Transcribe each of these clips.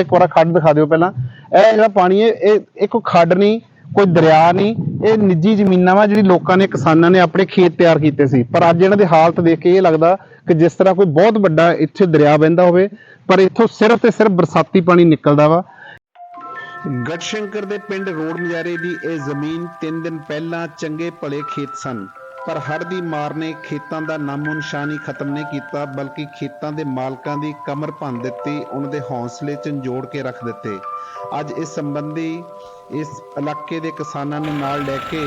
ਇੱਕ ਵਾਰ ਖੱਡ ਦਿਖਾ ਦਿਓ ਪਹਿਲਾਂ। ਇਹ ਜਿਹੜਾ ਪਾਣੀ ਹੈ, ਇਹ ਇਹ ਕੋਈ ਖੱਡ ਨਹੀਂ, ਕੋਈ ਦਰਿਆ ਨਹੀਂ, ਇਹ ਨਿੱਜੀ ਜ਼ਮੀਨਾਂ ਵਾ ਜਿਹੜੀ ਲੋਕਾਂ ਨੇ, ਕਿਸਾਨਾਂ ਨੇ ਆਪਣੇ ਖੇਤ ਤਿਆਰ ਕੀਤੇ ਸੀ। ਪਰ ਅੱਜ ਇਹਨਾਂ ਦੀ ਹਾਲਤ ਦੇਖ ਕੇ ਇਹ ਲੱਗਦਾ ਕਿ ਜਿਸ ਤਰ੍ਹਾਂ ਕੋਈ ਬਹੁਤ ਵੱਡਾ ਇੱਥੇ ਦਰਿਆ ਵਹਿੰਦਾ ਹੋਵੇ, ਪਰ ਇੱਥੋਂ ਸਿਰਫ ਤੇ ਸਿਰਫ ਬਰਸਾਤੀ ਪਾਣੀ ਨਿਕਲਦਾ ਵਾ। ਗੜਸ਼ੰਕਰ ਦੇ ਪਿੰਡ ਰੋਡ ਮਜਾਰੇ ਦੀ ਇਹ ਜ਼ਮੀਨ 3 ਦਿਨ ਪਹਿਲਾਂ ਚੰਗੇ ਭਲੇ ਖੇਤ ਸਨ। ਪਰ ਹੜ੍ਹ ਦੀ ਮਾਰ ਨੇ ਖੇਤਾਂ ਦਾ ਨਾਮੋ ਨਿਸ਼ਾਨ ਹੀ ਖਤਮ ਨਹੀਂ ਕੀਤਾ, ਬਲਕਿ ਖੇਤਾਂ ਦੇ ਮਾਲਕਾਂ ਦੀ ਕਮਰ ਭੰਨ ਦਿੱਤੀ, ਉਹਨਾਂ ਦੇ ਹੌਸਲੇ ਝੰਜੋੜ ਕੇ ਰੱਖ ਦਿੱਤੇ। ਅੱਜ ਇਸ ਸੰਬੰਧੀ ਇਸ ਇਲਾਕੇ ਦੇ ਕਿਸਾਨਾਂ ਨੂੰ ਨਾਲ ਲੈ ਕੇ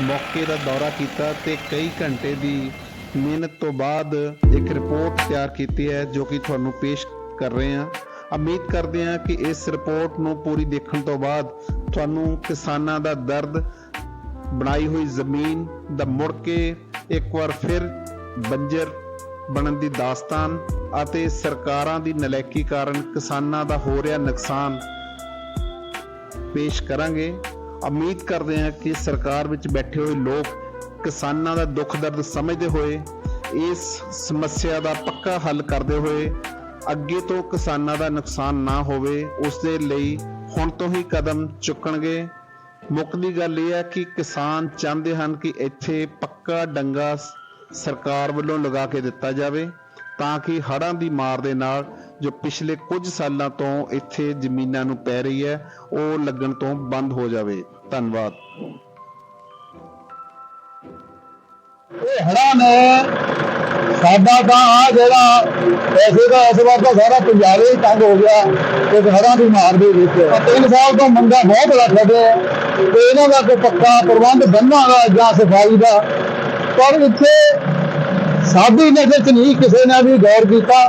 ਮੌਕੇ ਦਾ ਦੌਰਾ ਕੀਤਾ ਤੇ ਕਈ ਘੰਟੇ ਦੀ ਮਿਹਨਤ ਤੋਂ ਬਾਅਦ ਇੱਕ ਰਿਪੋਰਟ ਤਿਆਰ ਕੀਤੀ ਹੈ, ਜੋ ਕਿ ਤੁਹਾਨੂੰ ਪੇਸ਼ ਕਰ ਰਹੇ ਹਾਂ। ਉਮੀਦ ਕਰਦੇ ਹਾਂ ਕਿ ਇਸ ਰਿਪੋਰਟ ਨੂੰ ਪੂਰੀ ਦੇਖਣ ਤੋਂ ਬਾਅਦ ਤੁਹਾਨੂੰ ਕਿਸਾਨਾਂ ਦਾ ਦਰਦ ਬਣਾਈ ਹੋਈ ਜ਼ਮੀਨ ਦਾ ਮੁੜ ਕੇ ਇੱਕ ਵਾਰ ਫਿਰ ਬੰਜਰ ਬਣਨ ਦੀ ਦਾਸਤਾਨ ਅਤੇ ਸਰਕਾਰਾਂ ਦੀ ਨਲਾਇਕੀ ਕਾਰਨ ਕਿਸਾਨਾਂ ਦਾ ਹੋ ਰਿਹਾ ਨੁਕਸਾਨ ਪੇਸ਼ ਕਰਾਂਗੇ। ਉਮੀਦ ਕਰਦੇ ਹਾਂ ਕਿ ਸਰਕਾਰ ਵਿੱਚ ਬੈਠੇ ਹੋਏ ਲੋਕ ਕਿਸਾਨਾਂ ਦਾ ਦੁੱਖ ਦਰਦ ਸਮਝਦੇ ਹੋਏ ਇਸ ਸਮੱਸਿਆ ਦਾ ਪੱਕਾ ਹੱਲ ਕਰਦੇ ਹੋਏ ਅੱਗੇ ਤੋਂ ਕਿਸਾਨਾਂ ਦਾ ਨੁਕਸਾਨ ਨਾ ਹੋਵੇ ਉਸ ਦੇ ਲਈ ਹੁਣ ਤੋਂ ਹੀ ਕਦਮ ਚੁੱਕਣਗੇ। ਮੁੱਖ ਗੱਲ ਇਹ ਹੈ ਕਿ ਕਿਸਾਨ ਚਾਹੁੰਦੇ ਹਨ ਕਿ ਇੱਥੇ ਪੱਕਾ ਡੰਗਾ ਸਰਕਾਰ ਵੱਲੋਂ ਲਗਾ ਕੇ ਦਿੱਤਾ ਜਾਵੇ, ਤਾਂ ਕਿ ਹੜ੍ਹਾਂ ਦੀ ਮਾਰ ਦੇ ਨਾਲ ਜੋ ਪਿਛਲੇ ਕੁਝ ਸਾਲਾਂ ਤੋਂ ਇੱਥੇ ਜ਼ਮੀਨਾਂ ਨੂੰ ਪੈ ਰਹੀ ਹੈ, ਉਹ ਲੱਗਣ ਤੋਂ ਬੰਦ ਹੋ ਜਾਵੇ। ਧੰਨਵਾਦ। ਇਹ ਹੜਾ ਨੇ ਸਾਡਾ ਤਾਂ ਆ ਜਿਹੜਾ ਪੈਸੇ ਦਾ ਇਸ ਵਾਰ ਤਾਂ ਸਾਰਾ ਪੰਜਾਬ ਹੀ ਤੰਗ ਹੋ ਗਿਆ। ਤੇ ਹੜਾਂ ਦੀ ਮਾਰ ਦੇ ਵਿੱਚ। ਤਿੰਨ ਸਾਲ ਤੋਂ ਮੰਗਾ ਬਹੁਤ ਰੱਖਦੇ ਆ ਤੇ ਇਹਨਾਂ ਦਾ ਕੋਈ ਪੱਕਾ ਪ੍ਰਬੰਧ ਬੰਨਾਂ ਦਾ ਜਾਂ ਸਫ਼ਾਈ ਦਾ। ਪਰ ਇੱਥੇ ਸਾਡੀ ਨਜ਼ਰ ਚ ਨਹੀਂ ਕਿਸੇ ਨੇ ਵੀ ਗੌਰ ਕੀਤਾ।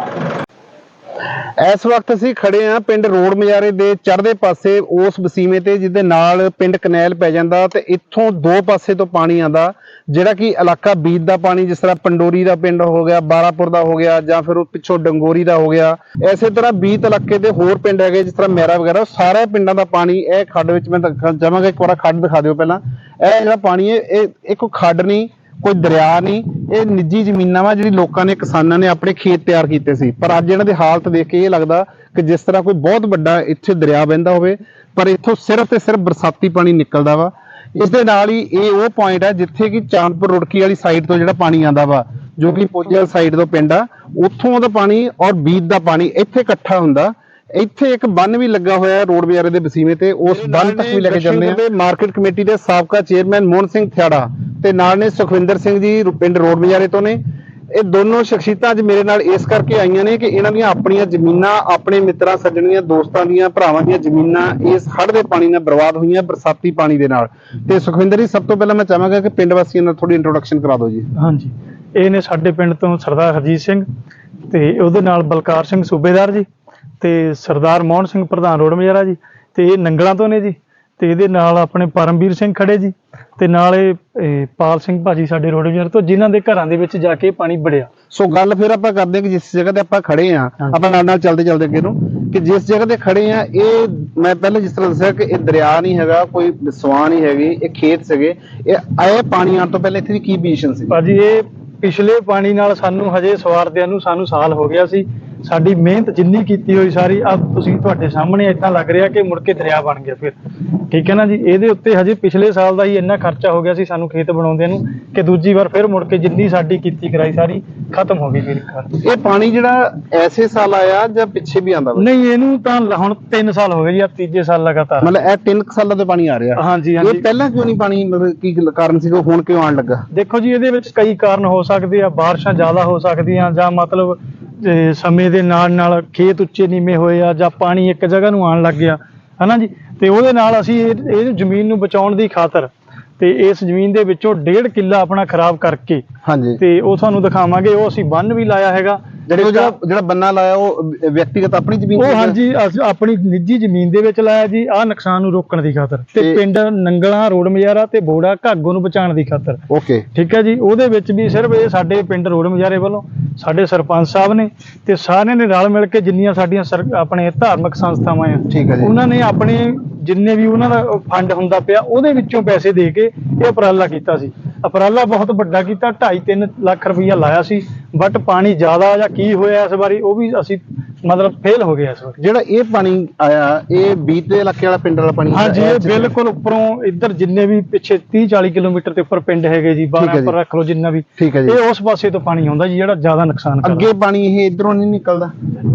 ਇਸ ਵਕਤ ਅਸੀਂ ਖੜੇ ਆ ਪਿੰਡ ਰੋਡ ਮਜਾਰੇ ਦੇ ਚੜ੍ਹਦੇ ਪਾਸੇ ਉਸ ਵਸੀਮੇ ਤੇ, ਜਿਹਦੇ ਨਾਲ ਪਿੰਡ ਕਨੈਲ ਪੈ ਜਾਂਦਾ ਤੇ ਇੱਥੋਂ ਦੋ ਪਾਸੇ ਤੋਂ ਪਾਣੀ ਆਂਦਾ ਜਿਹੜਾ ਕਿ ਇਲਾਕਾ ਬੀਤ ਦਾ ਪਾਣੀ, ਜਿਸ ਤਰ੍ਹਾਂ ਪੰਡੋਰੀ ਦਾ ਪਿੰਡ ਹੋ ਗਿਆ, ਬਾਰਾਪੁਰ ਦਾ ਹੋ ਗਿਆ, ਜਾਂ ਫਿਰ ਉਹ ਪਿੱਛੋਂ ਡੰਗੋਰੀ ਦਾ ਹੋ ਗਿਆ। ਐਸੇ ਤਰ੍ਹਾਂ ਬੀਤ ਇਲਾਕੇ ਦੇ ਹੋਰ ਪਿੰਡ ਹੈਗੇ, ਜਿਸ ਤਰ੍ਹਾਂ ਮੈਰਾ ਵਗੈਰਾ, ਉਹ ਸਾਰੇ ਪਿੰਡਾਂ ਦਾ ਪਾਣੀ ਇਹ ਖੱਡ ਵਿੱਚ ਮੈਂ ਜਾਵਾਂਗਾ, ਇੱਕ ਵਾਰ ਖੱਡ ਦਿਖਾ ਦਿਓ ਪਹਿਲਾਂ। ਇਹ ਜਿਹੜਾ ਪਾਣੀ ਹੈ, ਇਹ ਇਹ ਕੋਈ ਖੱਡ ਨਹੀਂ ਕੋਈ ਦਰਿਆ ਨਹੀਂ ਇਹ ਨਿੱਜੀ ਜ਼ਮੀਨਾਂ ਵਾ ਜਿਹੜੀ ਲੋਕਾਂ ਨੇ ਕਿਸਾਨਾਂ ਨੇ ਆਪਣੇ ਖੇਤ ਤਿਆਰ ਕੀਤੇ ਸੀ। ਪਰ ਅੱਜ ਇਹਨਾਂ ਦੀ ਹਾਲਤ ਦੇਖ ਕੇ ਇਹ ਲੱਗਦਾ ਕਿ ਜਿਸ ਤਰ੍ਹਾਂ ਕੋਈ ਬਹੁਤ ਵੱਡਾ ਇੱਥੇ ਦਰਿਆ ਵਹਿੰਦਾ ਹੋਵੇ ਪਰ ਇੱਥੋਂ ਸਿਰਫ ਤੇ ਸਿਰਫ ਬਰਸਾਤੀ ਪਾਣੀ ਨਿਕਲਦਾ ਵਾ। ਇਸ ਦੇ ਨਾਲ ਹੀ ਇਹ ਉਹ ਪੁਆਇੰਟ ਹੈ ਜਿੱਥੇ ਕਿ ਚਾਂਦਪੁਰ ਰੁੜਕੀ ਵਾਲੀ ਸਾਈਡ ਤੋਂ ਜਿਹੜਾ ਪਾਣੀ ਆਂਦਾ ਵਾ ਜੋ ਕਿ ਪੋਜਲ ਸਾਈਡ ਤੋਂ ਪਿੰਡ ਆ ਉੱਥੋਂ ਦਾ ਪਾਣੀ ਔਰ ਬੀਤ ਦਾ ਪਾਣੀ ਇੱਥੇ ਇਕੱਠਾ ਹੁੰਦਾ। ਇੱਥੇ ਇੱਕ ਬੰਨ ਵੀ ਲੱਗਾ ਹੋਇਆ ਹੈ ਰੋਡ ਬਾਜ਼ਾਰੇ ਦੇ ਵਸੀਵੇਂ ਤੇ ਉਸ ਬੰਨ ਤੱਕ ਵੀ ਲੈ ਕੇ ਚੱਲਦੇ ਆ। ਮਾਰਕੀਟ ਕਮੇਟੀ ਦੇ ਸਾਬਕਾ ਚੇਅਰਮੈਨ ਮੋਹਨ ਸਿੰਘ ਥਿਆੜਾ ਤੇ ਨਾਲ ਨੇ ਸੁਖਵਿੰਦਰ ਸਿੰਘ ਜੀ ਪਿੰਡ ਰੋਡ ਮਜ਼ਾਰੇ ਤੋਂ ਨੇ। ਇਹ ਦੋਨੋਂ ਸ਼ਖਸੀਅਤਾਂ ਅੱਜ ਮੇਰੇ ਨਾਲ ਇਸ ਕਰਕੇ ਆਈਆਂ ਨੇ ਕਿ ਇਹਨਾਂ ਦੀਆਂ ਆਪਣੀਆਂ ਜ਼ਮੀਨਾਂ, ਆਪਣੇ ਮਿੱਤਰਾਂ ਸੱਜਣੀਆਂ, ਦੋਸਤਾਂ ਦੀਆਂ, ਭਰਾਵਾਂ ਦੀਆਂ ਜ਼ਮੀਨਾਂ ਇਸ ਹੜ੍ਹ ਦੇ ਪਾਣੀ ਨਾਲ ਬਰਬਾਦ ਹੋਈਆਂ ਬਰਸਾਤੀ ਪਾਣੀ ਦੇ ਨਾਲ। ਤੇ ਸੁਖਵਿੰਦਰ ਜੀ, ਸਭ ਤੋਂ ਪਹਿਲਾਂ ਮੈਂ ਚਾਹਾਂਗਾ ਕਿ ਪਿੰਡ ਵਾਸੀਆਂ ਨਾਲ ਥੋੜੀ ਇੰਟਰੋਡਕਸ਼ਨ ਕਰਾ ਦਿਓ ਜੀ। ਹਾਂਜੀ। ਇਹ ਨੇ ਸਾਡੇ ਪਿੰਡ ਤੋਂ ਸਰਦਾਰ ਹਰਜੀਤ ਸਿੰਘ ਤੇ ਉਹਦੇ ਨਾਲ ਬਲਕਾਰ ਸਿੰਘ ਸੂਬੇਦਾਰ ਜੀ ਤੇ ਸਰਦਾਰ ਮੋਹਨ ਸਿੰਘ ਪ੍ਰਧਾਨ ਰੋਡ ਮਜਾਰਾ ਜੀ ਤੇ ਇਹ ਨੰਗਲਾਂ ਤੋਂ ਨੇ ਜੀ। ਤੇ ਇਹਦੇ ਨਾਲ ਆਪਣੇ ਪਰਮਵੀਰ ਸਿੰਘ ਖੜੇ ਜੀ ਤੇ ਨਾਲ ਇਹ ਇਹ ਪਾਲ ਸਿੰਘ ਭਾਜੀ ਸਾਡੇ ਰੋਡ ਮਜਾਰਾ ਤੋਂ ਜਿਨ੍ਹਾਂ ਦੇ ਘਰਾਂ ਦੇ ਵਿੱਚ ਜਾ ਕੇ ਪਾਣੀ ਵੜਿਆ। ਸੋ ਗੱਲ ਫਿਰ ਆਪਾਂ ਕਰਦੇ ਹਾਂ ਕਿ ਜਿਸ ਜਗ੍ਹਾ ਤੇ ਆਪਾਂ ਖੜੇ ਆ। ਆਪਾਂ ਨਾਲ ਨਾਲ ਚੱਲਦੇ ਚੱਲਦੇ ਅੱਗੇ ਨੂੰ ਕਿ ਜਿਸ ਜਗ੍ਹਾ ਤੇ ਖੜੇ ਆ ਇਹ ਮੈਂ ਪਹਿਲੇ ਜਿਸ ਤਰ੍ਹਾਂ ਦੱਸਿਆ ਕਿ ਇਹ ਦਰਿਆ ਨਹੀਂ ਹੈਗਾ ਕੋਈ ਸਵਾਂ ਨਹੀਂ ਹੈਗੀ ਇਹ ਖੇਤ ਸੀਗੇ। ਇਹ ਆਏ ਪਾਣੀ ਆਉਣ ਤੋਂ ਪਹਿਲਾਂ ਇੱਥੇ ਦੀ ਕੀ ਪੋਜੀਸ਼ਨ ਸੀ? ਭਾਜੀ ਇਹ ਪਿਛਲੇ ਪਾਣੀ ਨਾਲ ਸਾਨੂੰ ਹਜੇ ਸਵਾਰਦਿਆਂ ਨੂੰ ਸਾਨੂੰ ਸਾਲ ਹੋ ਗਿਆ ਸੀ। ਸਾਡੀ ਮਿਹਨਤ ਜਿੰਨੀ ਕੀਤੀ ਹੋਈ ਸਾਰੀ ਆ ਤੁਸੀਂ ਤੁਹਾਡੇ ਸਾਹਮਣੇ ਇਦਾਂ ਲੱਗ ਰਿਹਾ ਕਿ ਮੁੜ ਕੇ ਦਰਿਆ ਬਣ ਗਿਆ ਫਿਰ। ਠੀਕ ਹੈ ਨਾ ਜੀ? ਇਹਦੇ ਉੱਤੇ ਹਜੇ ਪਿਛਲੇ ਸਾਲ ਦਾ ਹੀ ਇੰਨਾ ਖਰਚਾ ਹੋ ਗਿਆ ਸੀ ਸਾਨੂੰ ਖੇਤ ਬਣਾਉਂਦਿਆਂ ਨੂੰ ਕਿ ਦੂਜੀ ਵਾਰ ਫਿਰ ਮੁੜ ਕੇ ਜਿੰਨੀ ਸਾਡੀ ਕੀਤੀ ਕਰਾਈ ਸਾਰੀ ਖਤਮ ਹੋ ਗਈ ਫਿਰ ਇਹ ਪਾਣੀ ਜਿਹੜਾ ਐਸੇ ਸਾਲ ਆਇਆ ਜਾਂ ਪਿੱਛੇ ਵੀ ਆਂਦਾ ਨਹੀਂ ਇਹਨੂੰ ਤਾਂ ਹੁਣ 3 ਸਾਲ ਹੋ ਗਏ ਜੀ ਆ ਤੀਜੇ ਸਾਲ ਲਗਾਤਾਰ। ਮਤਲਬ ਇਹ 3 ਸਾਲਾਂ ਤੋਂ ਪਾਣੀ ਆ ਰਿਹਾ। ਹਾਂਜੀ ਇਹ ਹਾਂਜੀ। ਪਹਿਲਾਂ ਕਿਉਂ ਨਹੀਂ ਪਾਣੀ ਮਤਲਬ ਕੀ ਕਾਰਨ ਸੀ ਹੁਣ ਕਿਉਂ ਆਉਣ ਲੱਗਾ? ਦੇਖੋ ਜੀ ਇਹਦੇ ਵਿੱਚ ਕਈ ਕਾਰਨ ਹੋ ਸਕਦੇ ਆ ਬਾਰਿਸ਼ਾਂ ਜ਼ਿਆਦਾ ਹੋ ਸਕਦੀਆਂ ਜਾਂ ਮਤਲਬ ਸਮੇਂ ਦੇ ਨਾਲ ਨਾਲ ਖੇਤ ਉੱਚੇ ਨੀਵੇਂ ਹੋਏ ਆ ਜਾਂ ਪਾਣੀ ਇੱਕ ਜਗ੍ਹਾ ਨੂੰ ਆਉਣ ਲੱਗ ਗਿਆ ਹਨਾ ਜੀ? ਤੇ ਉਹਦੇ ਨਾਲ ਅਸੀਂ ਇਹ ਇਹ ਜ਼ਮੀਨ ਨੂੰ ਬਚਾਉਣ ਦੀ ਖਾਤਰ ਤੇ ਇਸ ਜ਼ਮੀਨ ਦੇ ਵਿੱਚੋਂ ਡੇਢ ਕਿੱਲਾ ਆਪਣਾ ਖਰਾਬ ਕਰਕੇ ਹਾਂਜੀ। ਤੇ ਉਹ ਤੁਹਾਨੂੰ ਦਿਖਾਵਾਂਗੇ ਉਹ ਅਸੀਂ ਬੰਨ ਵੀ ਲਾਇਆ ਹੈਗਾ ਜਿਹੜੇ ਜਿਹੜਾ ਜਿਹੜਾ ਬੰਨਾ ਲਾਇਆ ਉਹ ਵਿਅਕਤੀਗਤ ਆਪਣੀ ਜ਼ਮੀਨ ਉਹ ਹਾਂਜੀ ਅਸੀਂ ਆਪਣੀ ਨਿੱਜੀ ਜ਼ਮੀਨ ਦੇ ਵਿੱਚ ਲਾਇਆ ਜੀ ਆਹ ਨੁਕਸਾਨ ਨੂੰ ਰੋਕਣ ਦੀ ਖਾਤਰ ਤੇ ਪਿੰਡ ਨੰਗਲਾਂ ਰੋਡ ਮਜਾਰਾ ਤੇ ਬੋੜਾ ਘਾਗੋ ਨੂੰ ਬਚਾਉਣ ਦੀ ਖਾਤਰ। ਓਕੇ। ਠੀਕ ਹੈ ਜੀ ਉਹਦੇ ਵਿੱਚ ਵੀ ਸਿਰਫ ਇਹ ਸਾਡੇ ਪਿੰਡ ਰੋਡ ਮਜਾਰੇ ਵੱਲੋਂ ਸਾਡੇ ਸਰਪੰਚ ਸਾਹਿਬ ਨੇ ਤੇ ਸਾਰਿਆਂ ਨੇ ਰਲ ਮਿਲ ਕੇ ਜਿੰਨੀਆਂ ਸਾਡੀਆਂ ਆਪਣੇ ਧਾਰਮਿਕ ਸੰਸਥਾਵਾਂ ਆ ਠੀਕ ਹੈ ਜੀ। ਉਹਨਾਂ ਨੇ ਆਪਣੇ ਜਿੰਨੇ ਵੀ ਉਹਨਾਂ ਦਾ ਫੰਡ ਹੁੰਦਾ ਪਿਆ ਉਹਦੇ ਵਿੱਚੋਂ ਪੈਸੇ ਦੇ ਕੇ ਇਹ ਉਪਰਾਲਾ ਕੀਤਾ ਸੀ। ਉਪਰਾਲਾ ਬਹੁਤ ਵੱਡਾ ਕੀਤਾ 2.5 3 ਲੱਖ ਰੁਪਈਆ ਲਾਇਆ ਸੀ ਬਟ ਪਾਣੀ ਜ਼ਿਆਦਾ ਜਾਂ ਕੀ ਹੋਇਆ ਇਸ ਵਾਰੀ, ਉਹ ਵੀ ਅਸੀਂ ਮਤਲਬ ਫੇਲ ਹੋ ਗਿਆ ਇਸ ਵਾਰ ਜਿਹੜਾ ਇਹ ਪਾਣੀ ਆਇਆ ਇਹ ਬੀਤ ਇਲਾਕੇ ਵਾਲਾ ਪਿੰਡ ਵਾਲਾ ਪਾਣੀ ਹਾਂਜੀ? ਇਹ ਬਿਲਕੁਲ ਉੱਪਰੋਂ ਇੱਧਰ ਜਿੰਨੇ ਵੀ ਪਿੱਛੇ 30 40 ਕਿਲੋਮੀਟਰ ਤੇ ਉੱਪਰ ਪਿੰਡ ਹੈਗੇ ਜੀ 12 ਠੀਕ ਹੈ ਜੀ। ਉੱਪਰ ਰੱਖ ਲਓ ਜਿੰਨਾ ਵੀ। ਠੀਕ ਹੈ ਜੀ। ਇਹ ਉਸ ਪਾਸੇ ਤੋਂ ਪਾਣੀ ਆਉਂਦਾ ਜੀ ਜਿਹੜਾ ਜ਼ਿਆਦਾ ਨੁਕਸਾਨ ਕਰਦਾ। ਅੱਗੇ ਪਾਣੀ ਇਹ ਇਧਰੋਂ ਨਹੀਂ ਨਿਕਲਦਾ?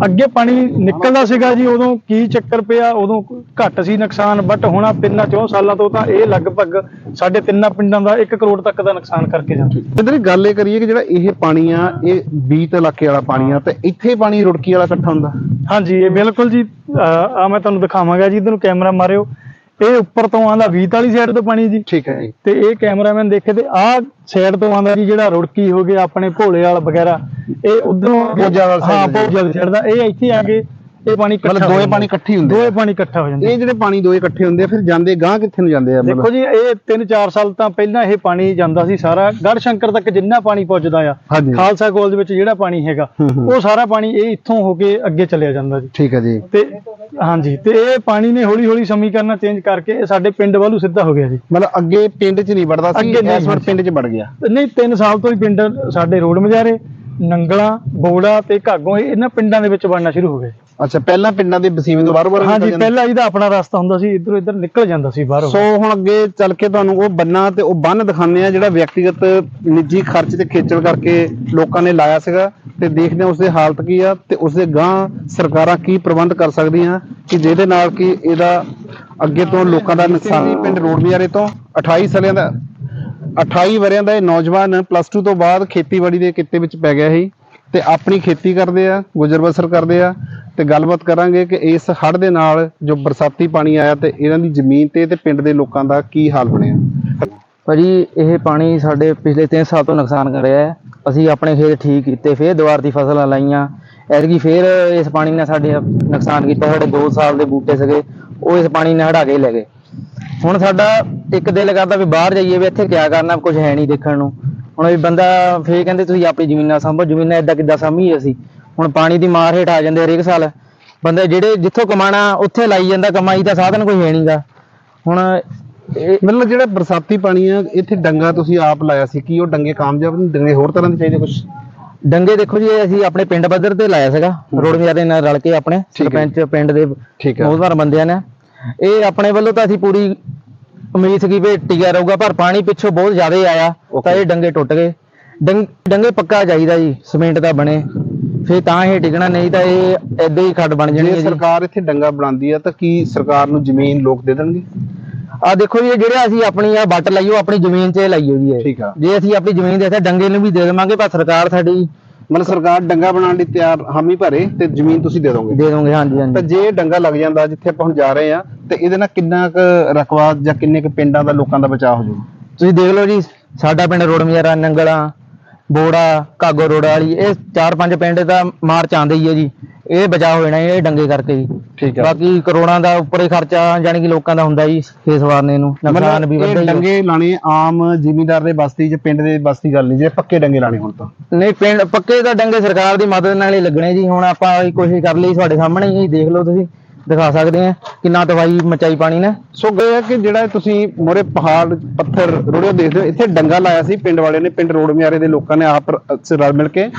ਅੱਗੇ ਪਾਣੀ ਨਿਕਲਦਾ ਸੀਗਾ ਜੀ ਉਦੋਂ ਕੀ ਚੱਕਰ ਪਿਆ ਉਦੋਂ ਘੱਟ ਸੀ ਨੁਕਸਾਨ ਬਟ ਹੁਣ ਆਹ ਤਿੰਨਾਂ ਚੌਂ ਸਾਲਾਂ ਤੋਂ ਤਾਂ ਇਹ ਲਗਭਗ ਸਾਡੇ ਤਿੰਨਾਂ ਪਿੰਡਾਂ ਦਾ 1 ਕਰੋੜ ਤੱਕ ਦਾ ਨੁਕਸਾਨ ਕਰਕੇ ਜਾਂਦਾ। ਇਧਰ ਗੱਲ ਇਹ ਕਰੀਏ ਕਿ ਜਿਹੜਾ ਇਹ ਪਾਣੀ ਆ ਇਹ ਬੀਤ ਇਲਾਕੇ ਵਾਲਾ ਪਾਣੀ ਆ ਤੇ ਇੱਥੇ ਪਾਣੀ ਰੁੜਕੀ ਵਾਲਾ ਇਕੱਠਾ ਹੁੰਦਾ ਹਾਂਜੀ ਇਹ ਬਿਲਕੁਲ ਜੀ ਆ ਮੈਂ ਤੁਹਾਨੂੰ ਦਿਖਾਵਾਂਗਾ ਜੀ ਇਧਰ ਨੂੰ ਕੈਮਰਾ ਮਾਰਿਓ। ਇਹ ਉੱਪਰ ਤੋਂ ਆਂਦਾ ਵੀਤ ਵਾਲੀ ਸਾਈਡ ਤੋਂ ਪਾਣੀ ਜੀ। ਠੀਕ ਹੈ ਜੀ। ਤੇ ਇਹ ਕੈਮਰਾਮੈਨ ਦੇਖੇ ਤੇ ਆਹ ਸਾਈਡ ਤੋਂ ਆਂਦਾ ਜੀ ਜਿਹੜਾ ਰੁੜਕੀ ਹੋ ਗਿਆ ਆਪਣੇ ਭੋਲੇ ਵਾਲ ਵਗੈਰਾ। ਇਹ ਉਧਰੋਂ ਹਾਂ ਤੋਂ ਜੀ। ਭੋਜਾ ਵਾਲੀ ਸਾਈਡ ਦਾ। ਇਹ ਇੱਥੇ ਆ ਕੇ ਇਹ ਪਾਣੀ ਇਕੱਠਾ ਮਤਲਬ ਦੋਏ। ਪਾਣੀ ਇਕੱਠੇ ਹੁੰਦੇ ਦੋਏ। ਪਾਣੀ ਇਕੱਠਾ ਹੋ ਜਾਂਦਾ ਇਹ ਜਿਹੜੇ ਪਾਣੀ ਦੋਏ ਇਕੱਠੇ ਹੁੰਦੇ ਆ ਫਿਰ ਜਾਂਦੇ ਗਾਂ ਕਿੱਥੇ ਨੂੰ ਜਾਂਦੇ ਆ ਦੇਖੋ ਜੀ ਇਹ 3-4 ਸਾਲ ਤਾਂ ਪਹਿਲਾਂ ਇਹ ਪਾਣੀ ਜਾਂਦਾ ਸੀ ਸਾਰਾ ਗੜ ਸ਼ੰਕਰ ਤੱਕ ਜਿੰਨਾ ਪਾਣੀ ਪਹੁੰਚਦਾ ਆ ਖਾਲਸਾ ਕਾਲਜ ਵਿੱਚ ਜਿਹੜਾ ਪਾਣੀ ਹੈਗਾ। ਉਹ ਸਾਰਾ ਪਾਣੀ ਇਹ ਇੱਥੋਂ ਹੋ ਕੇ ਅੱਗੇ ਚਲਿਆ ਜਾਂਦਾ ਜੀ ਠੀਕ ਹੈ ਜੀ ਤੇ ਹਾਂਜੀ ਤੇ ਇਹ ਪਾਣੀ ਨੇ ਹੌਲੀ ਹੌਲੀ ਸਮੀਕਰਨ ਚੇਂਜ ਕਰਕੇ ਇਹ ਸਾਡੇ ਪਿੰਡ ਵੱਲੋਂ ਸਿੱਧਾ ਹੋ ਗਿਆ ਜੀ ਮਤਲਬ ਅੱਗੇ ਪਿੰਡ 'ਚ ਨਹੀਂ ਵੜਦਾ ਸੀ ਇਸ ਵਾਰ। ਪਿੰਡ 'ਚ ਵੜ ਗਿਆ ਨਹੀਂ 3 ਸਾਲ ਤੋਂ ਹੀ ਪਿੰਡ ਸਾਡੇ ਰੋਡ ਮਜਾਰੇ ਨੰਗਲਾ ਬੋੜਾ ਤੇ ਘਾਗੋਂ ਇਹ ਇਹਨਾਂ ਪਿੰਡਾਂ ਦੇ ਵਿੱਚ ਵੜਨਾ ਸ਼ੁਰੂ ਹੋ ਗਿਆ ਅੱਛਾ ਪਹਿਲਾਂ ਪਿੰਡਾਂ ਦੇ ਬਸੀਵੇਂ ਤੋਂ ਬਾਹਰ ਬਾਹਰ ਹਾਂਜੀ। ਪਹਿਲਾਂ ਇਹਦਾ ਆਪਣਾ ਰਸਤਾ ਹੁੰਦਾ ਸੀ ਇਧਰੋਂ ਇਧਰ ਨਿਕਲ ਜਾਂਦਾ ਸੀ ਬਾਹਰੋਂ ਸੋ ਹੁਣ ਅੱਗੇ ਚੱਲ ਕੇ ਤੁਹਾਨੂੰ ਉਹ ਬੰਨਾ ਤੇ ਉਹ ਬੰਨ ਦਿਖਾਉਂਦੇ ਆ ਜਿਹੜਾ ਵਿਅਕਤੀਗਤ ਨਿੱਜੀ ਖਰਚ ਤੇ ਖੇਚਲ ਕਰਕੇ ਲੋਕਾਂ ਨੇ ਲਾਇਆ ਸੀਗਾ ਤੇ ਦੇਖਦੇ ਆ ਉਸਦੇ ਹਾਲਤ ਕੀ ਆ ਤੇ ਉਸਦੇ ਗਾਂ ਸਰਕਾਰਾਂ ਕੀ ਪ੍ਰਬੰਧ ਕਰ ਸਕਦੀਆਂ ਕਿ ਜਿਹਦੇ ਨਾਲ ਕਿ ਇਹਦਾ ਅੱਗੇ ਤੋਂ ਲੋਕਾਂ ਦਾ ਨੁਕਸਾਨ ਪਿੰਡ ਰੋਡ ਬਿਆਰੇ ਤੋਂ 28 ਸਾਲਾਂ ਦਾ 28 ਵਰਿਆਂ ਦਾ ਇਹ ਨੌਜਵਾਨ ਪਲੱਸ 2 ਤੋਂ ਬਾਅਦ ਖੇਤੀਬਾੜੀ ਦੇ ਕਿੱਤੇ ਵਿੱਚ ਪੈ ਗਿਆ ਸੀ ਤੇ ਆਪਣੀ ਖੇਤੀ ਕਰਦੇ ਆ, ਗੁਜ਼ਰ ਬਸਰ ਕਰਦੇ ਆ ਤੇ ਗੱਲਬਾਤ ਕਰਾਂਗੇ ਕਿ ਇਸ ਹੜ੍ਹ ਦੇ ਨਾਲ ਜੋ ਬਰਸਾਤੀ ਪਾਣੀ ਆਇਆ ਤੇ ਇਹਨਾਂ ਦੀ ਜ਼ਮੀਨ ਤੇ ਤੇ ਪਿੰਡ ਦੇ ਲੋਕਾਂ ਦਾ ਕੀ ਹਾਲ ਬਣਿਆ? ਭਾਜੀ, ਇਹ ਪਾਣੀ ਸਾਡੇ ਪਿਛਲੇ 3 ਸਾਲ ਤੋਂ ਨੁਕਸਾਨ ਕਰ ਰਿਹਾ ਹੈ। ਅਸੀਂ ਆਪਣੇ ਖੇਤ ਠੀਕ ਕੀਤੇ, ਫੇਰ ਦੁਬਾਰ ਦੀ ਫਸਲਾਂ ਲਾਈਆਂ। ਐਤਕੀ ਫੇਰ ਇਸ ਪਾਣੀ ਨੇ ਸਾਡੇ ਨੁਕਸਾਨ ਕੀਤਾ, ਸਾਡੇ 2 ਸਾਲ ਦੇ ਬੂਟੇ ਸੀਗੇ, ਉਹ ਇਸ ਪਾਣੀ ਨੇ ਹੜਾ ਕੇ ਲੈ ਗਏ। ਹੁਣ ਸਾਡਾ ਇੱਕ ਦਿਲ ਕਰਦਾ ਵੀ ਬਾਹਰ ਜਾਈਏ ਵੀ ਇੱਥੇ ਕਿਆ ਕਰਨਾ ਕੁਝ ਹੈ ਨਹੀਂ ਦੇਖਣ ਨੂੰ। ਹੁਣ ਵੀ ਬੰਦਾ ਫੇਰ ਕਹਿੰਦੇ ਤੁਸੀਂ ਆਪਣੀ ਜ਼ਮੀਨਾਂ ਸੰਭੋ ਜ਼ਮੀਨਾਂ ਏਦਾਂ ਕਿੱਦਾਂ ਸੰਭੀਏ ਅਸੀਂ? ਹੁਣ ਪਾਣੀ ਦੀ ਮਾਰ ਹੇਠ ਆ ਜਾਂਦੇ ਹਰੇਕ ਸਾਲ। ਬੰਦੇ ਜਿਹੜੇ ਜਿੱਥੋਂ ਕਮਾਣਾ ਉੱਥੇ ਲਾਈ ਜਾਂਦਾ ਕਮਾਈ ਦਾ ਸਾਧਨ ਕੋਈ ਹੈ ਨਹੀਂਗਾ। ਹੁਣ ਇਹ ਮਤਲਬ ਜਿਹੜਾ ਬਰਸਾਤੀ ਪਾਣੀ ਆ ਇੱਥੇ ਡੰਗਾ ਤੁਸੀਂ ਆਪ ਲਾਇਆ ਸੀ ਕੀ ਉਹ ਡੰਗੇ ਕਾਮਯਾਬ ਨਹੀਂ ਡੰਗੇ ਹੋਰ ਤਰ੍ਹਾਂ ਦੇ ਚਾਹੀਦੇ ਕੁਝ ਡੰਗੇ ਦੇਖੋ ਜੀ ਇਹ ਅਸੀਂ ਆਪਣੇ ਪਿੰਡ ਪੱਧਰ ਤੇ ਲਾਇਆ ਸੀਗਾ। ਰੋਡ ਮਿਆਰੇ ਨਾਲ ਰਲ ਕੇ ਆਪਣੇ ਠੀਕ ਹੈ। ਸਰਪੰਚ ਪਿੰਡ ਦੇ ਠੀਕ ਹੈ। ਮੋਹਤਵਾਰ ਬੰਦਿਆਂ ਨੇ। ਇਹ ਆਪਣੇ ਵੱਲੋਂ ਤਾਂ ਅਸੀਂ ਪੂਰੀ ਉਮੀਦ ਸੀਗੀ ਵੀ ਟਿਕਿਆ ਰਹੂਗਾ ਪਰ ਪਾਣੀ ਪਿੱਛੋਂ ਬਹੁਤ ਜ਼ਿਆਦਾ ਆਇਆ ਤਾਂ ਇਹ ਡੰਗੇ ਟੁੱਟ ਗਏ। ਡੰਗ- ਪੱਕਾ ਚਾਹੀਦਾ ਜੀ ਸੀਮੈਂਟ ਦਾ ਬਣੇ। ਫੇਰ ਤਾਂ ਇਹ ਟਿਕਣਾ ਨਹੀਂ ਤਾਂ ਇਹ ਏਦਾਂ ਹੀ ਖੱਡ ਬਣ ਜਾਣੀ ਹੈ ਜੀ। ਸਰਕਾਰ ਇੱਥੇ ਡੰਗਾ ਬਣਾਉਂਦੀ ਆ ਤਾਂ ਕੀ ਸਰਕਾਰ ਨੂੰ ਜ਼ਮੀਨ ਲੋਕ ਦੇ ਦੇਣਗੇ? ਆ ਦੇਖੋ ਜੀ ਇਹ ਜਿਹੜਾ ਅਸੀਂ ਆਪਣੀ ਆ ਵੱਟ ਲਾਈਓ ਆਪਣੀ ਜ਼ਮੀਨ 'ਚ ਲਾਈਓ ਜੀ ਇਹ ਠੀਕ ਆ। ਜੇ ਅਸੀਂ ਆਪਣੀ ਜ਼ਮੀਨ ਦੇ ਇੱਥੇ ਡੰਗੇ ਨੂੰ ਵੀ ਦੇ ਦੇਵਾਂਗੇ ਪਰ ਸਰਕਾਰ ਸਾਡੀ ਮਤਲਬ ਸਰਕਾਰ ਡੰਗਾ ਬਣਾਉਣ ਲਈ ਤਿਆਰ ਹਾਮੀ ਭਰੇ ਤੇ ਜ਼ਮੀਨ ਤੁਸੀਂ ਦੇ ਦੋਗੇ। ਦੇ ਦੋਗੇ ਹਾਂਜੀ ਤਾਂ ਹਾਂਜੀ ਜੇ ਡੰਗਾ ਲੱਗ ਜਾਂਦਾ ਜਿੱਥੇ ਆਪਾਂ ਹੁਣ ਜਾ ਰਹੇ ਆ ਤੇ ਇਹਦੇ ਨਾਲ ਕਿੰਨਾ ਕੁ ਰਕਵਾ ਜਾਂ ਕਿੰਨੇ ਕੁ ਪਿੰਡਾਂ ਦਾ ਲੋਕਾਂ ਦਾ ਬਚਾਅ ਹੋ ਜਾਊ ਤੁਸੀਂ ਦੇਖ ਲਓ ਜੀ ਸਾਡਾ ਪਿੰਡ ਰੋਡ ਮਜਾਰਾ ਨੰਗਲਾ ਬੋੜਾ ਕਾਗੋ ਰੋੜਾ ਵਾਲੀ ਇਹ ਚਾਰ ਪੰਜ ਪਿੰਡ ਦਾ ਮਾਰਚ ਆਂਦੇ ਹੀ ਹੈ ਜੀ। ਇਹ ਬਚਾਅ ਹੋ ਜਾਣਾ ਇਹ ਡੰਗੇ ਕਰਕੇ ਜੀ। ਠੀਕ ਆ। ਬਾਕੀ ਕਰੋੜਾਂ ਦਾ ਉੱਪਰ ਹੀ ਖਰਚਾ ਜਾਨੀ ਕਿ ਲੋਕਾਂ ਦਾ ਹੁੰਦਾ ਜੀ ਫੇਸ ਵਾਰਨੇ ਨੂੰ ਨੁਕਸਾਨ ਵੀ ਵੱਧਦਾ ਇਹ ਹੀ ਹੈ। ਡੰਗੇ ਲਾਣੇ ਆਮ ਜ਼ਿਮੀਂਦਾਰ ਦੇ ਬਸਤੀ ਚ ਪਿੰਡ ਦੇ ਬਸਤੀ ਗੱਲ ਨਹੀਂ ਜੇ ਪੱਕੇ ਡੰਗੇ ਲਾਣੇ ਹੁਣ ਤਾਂ। ਨਹੀਂ ਪਿੰਡ ਪੱਕੇ ਤਾਂ ਡੰਗੇ ਸਰਕਾਰ ਦੀ ਮਦਦ ਨਾਲ ਹੀ ਲੱਗਣੇ ਜੀ। ਹੁਣ ਆਪਾਂ ਇਹ ਕੋਸ਼ਿਸ਼ ਕਰ ਲਈ ਤੁਹਾਡੇ ਸਾਹਮਣੇ ਹੀ ਦੇਖ ਲਓ ਤੁਸੀਂ ਦਿਖਾ ਸਕਦੇ ਆ ਕਿੰਨਾ ਤਵਾਈ ਮਚਾਈ ਪਾਣੀ ਨੇ। ਸੋ ਗਏ ਆ ਕਿ ਜਿਹੜਾ ਤੁਸੀਂ ਮੋਰੇ ਪਹਾੜ ਪੱਥਰ ਰੁੜਿਓ ਦੇਖਦੇ ਹੋ ਇੱਥੇ ਡੰਗਾ ਲਾਇਆ ਸੀ ਪਿੰਡ ਵਾਲਿਆਂ ਨੇ ਪਿੰਡ ਰੋਡ ਮਿਆਰੇ ਦੇ ਲੋਕਾਂ ਨੇ ਆਪ ਰ- ਰਲ ਮਿਲ ਕੇ।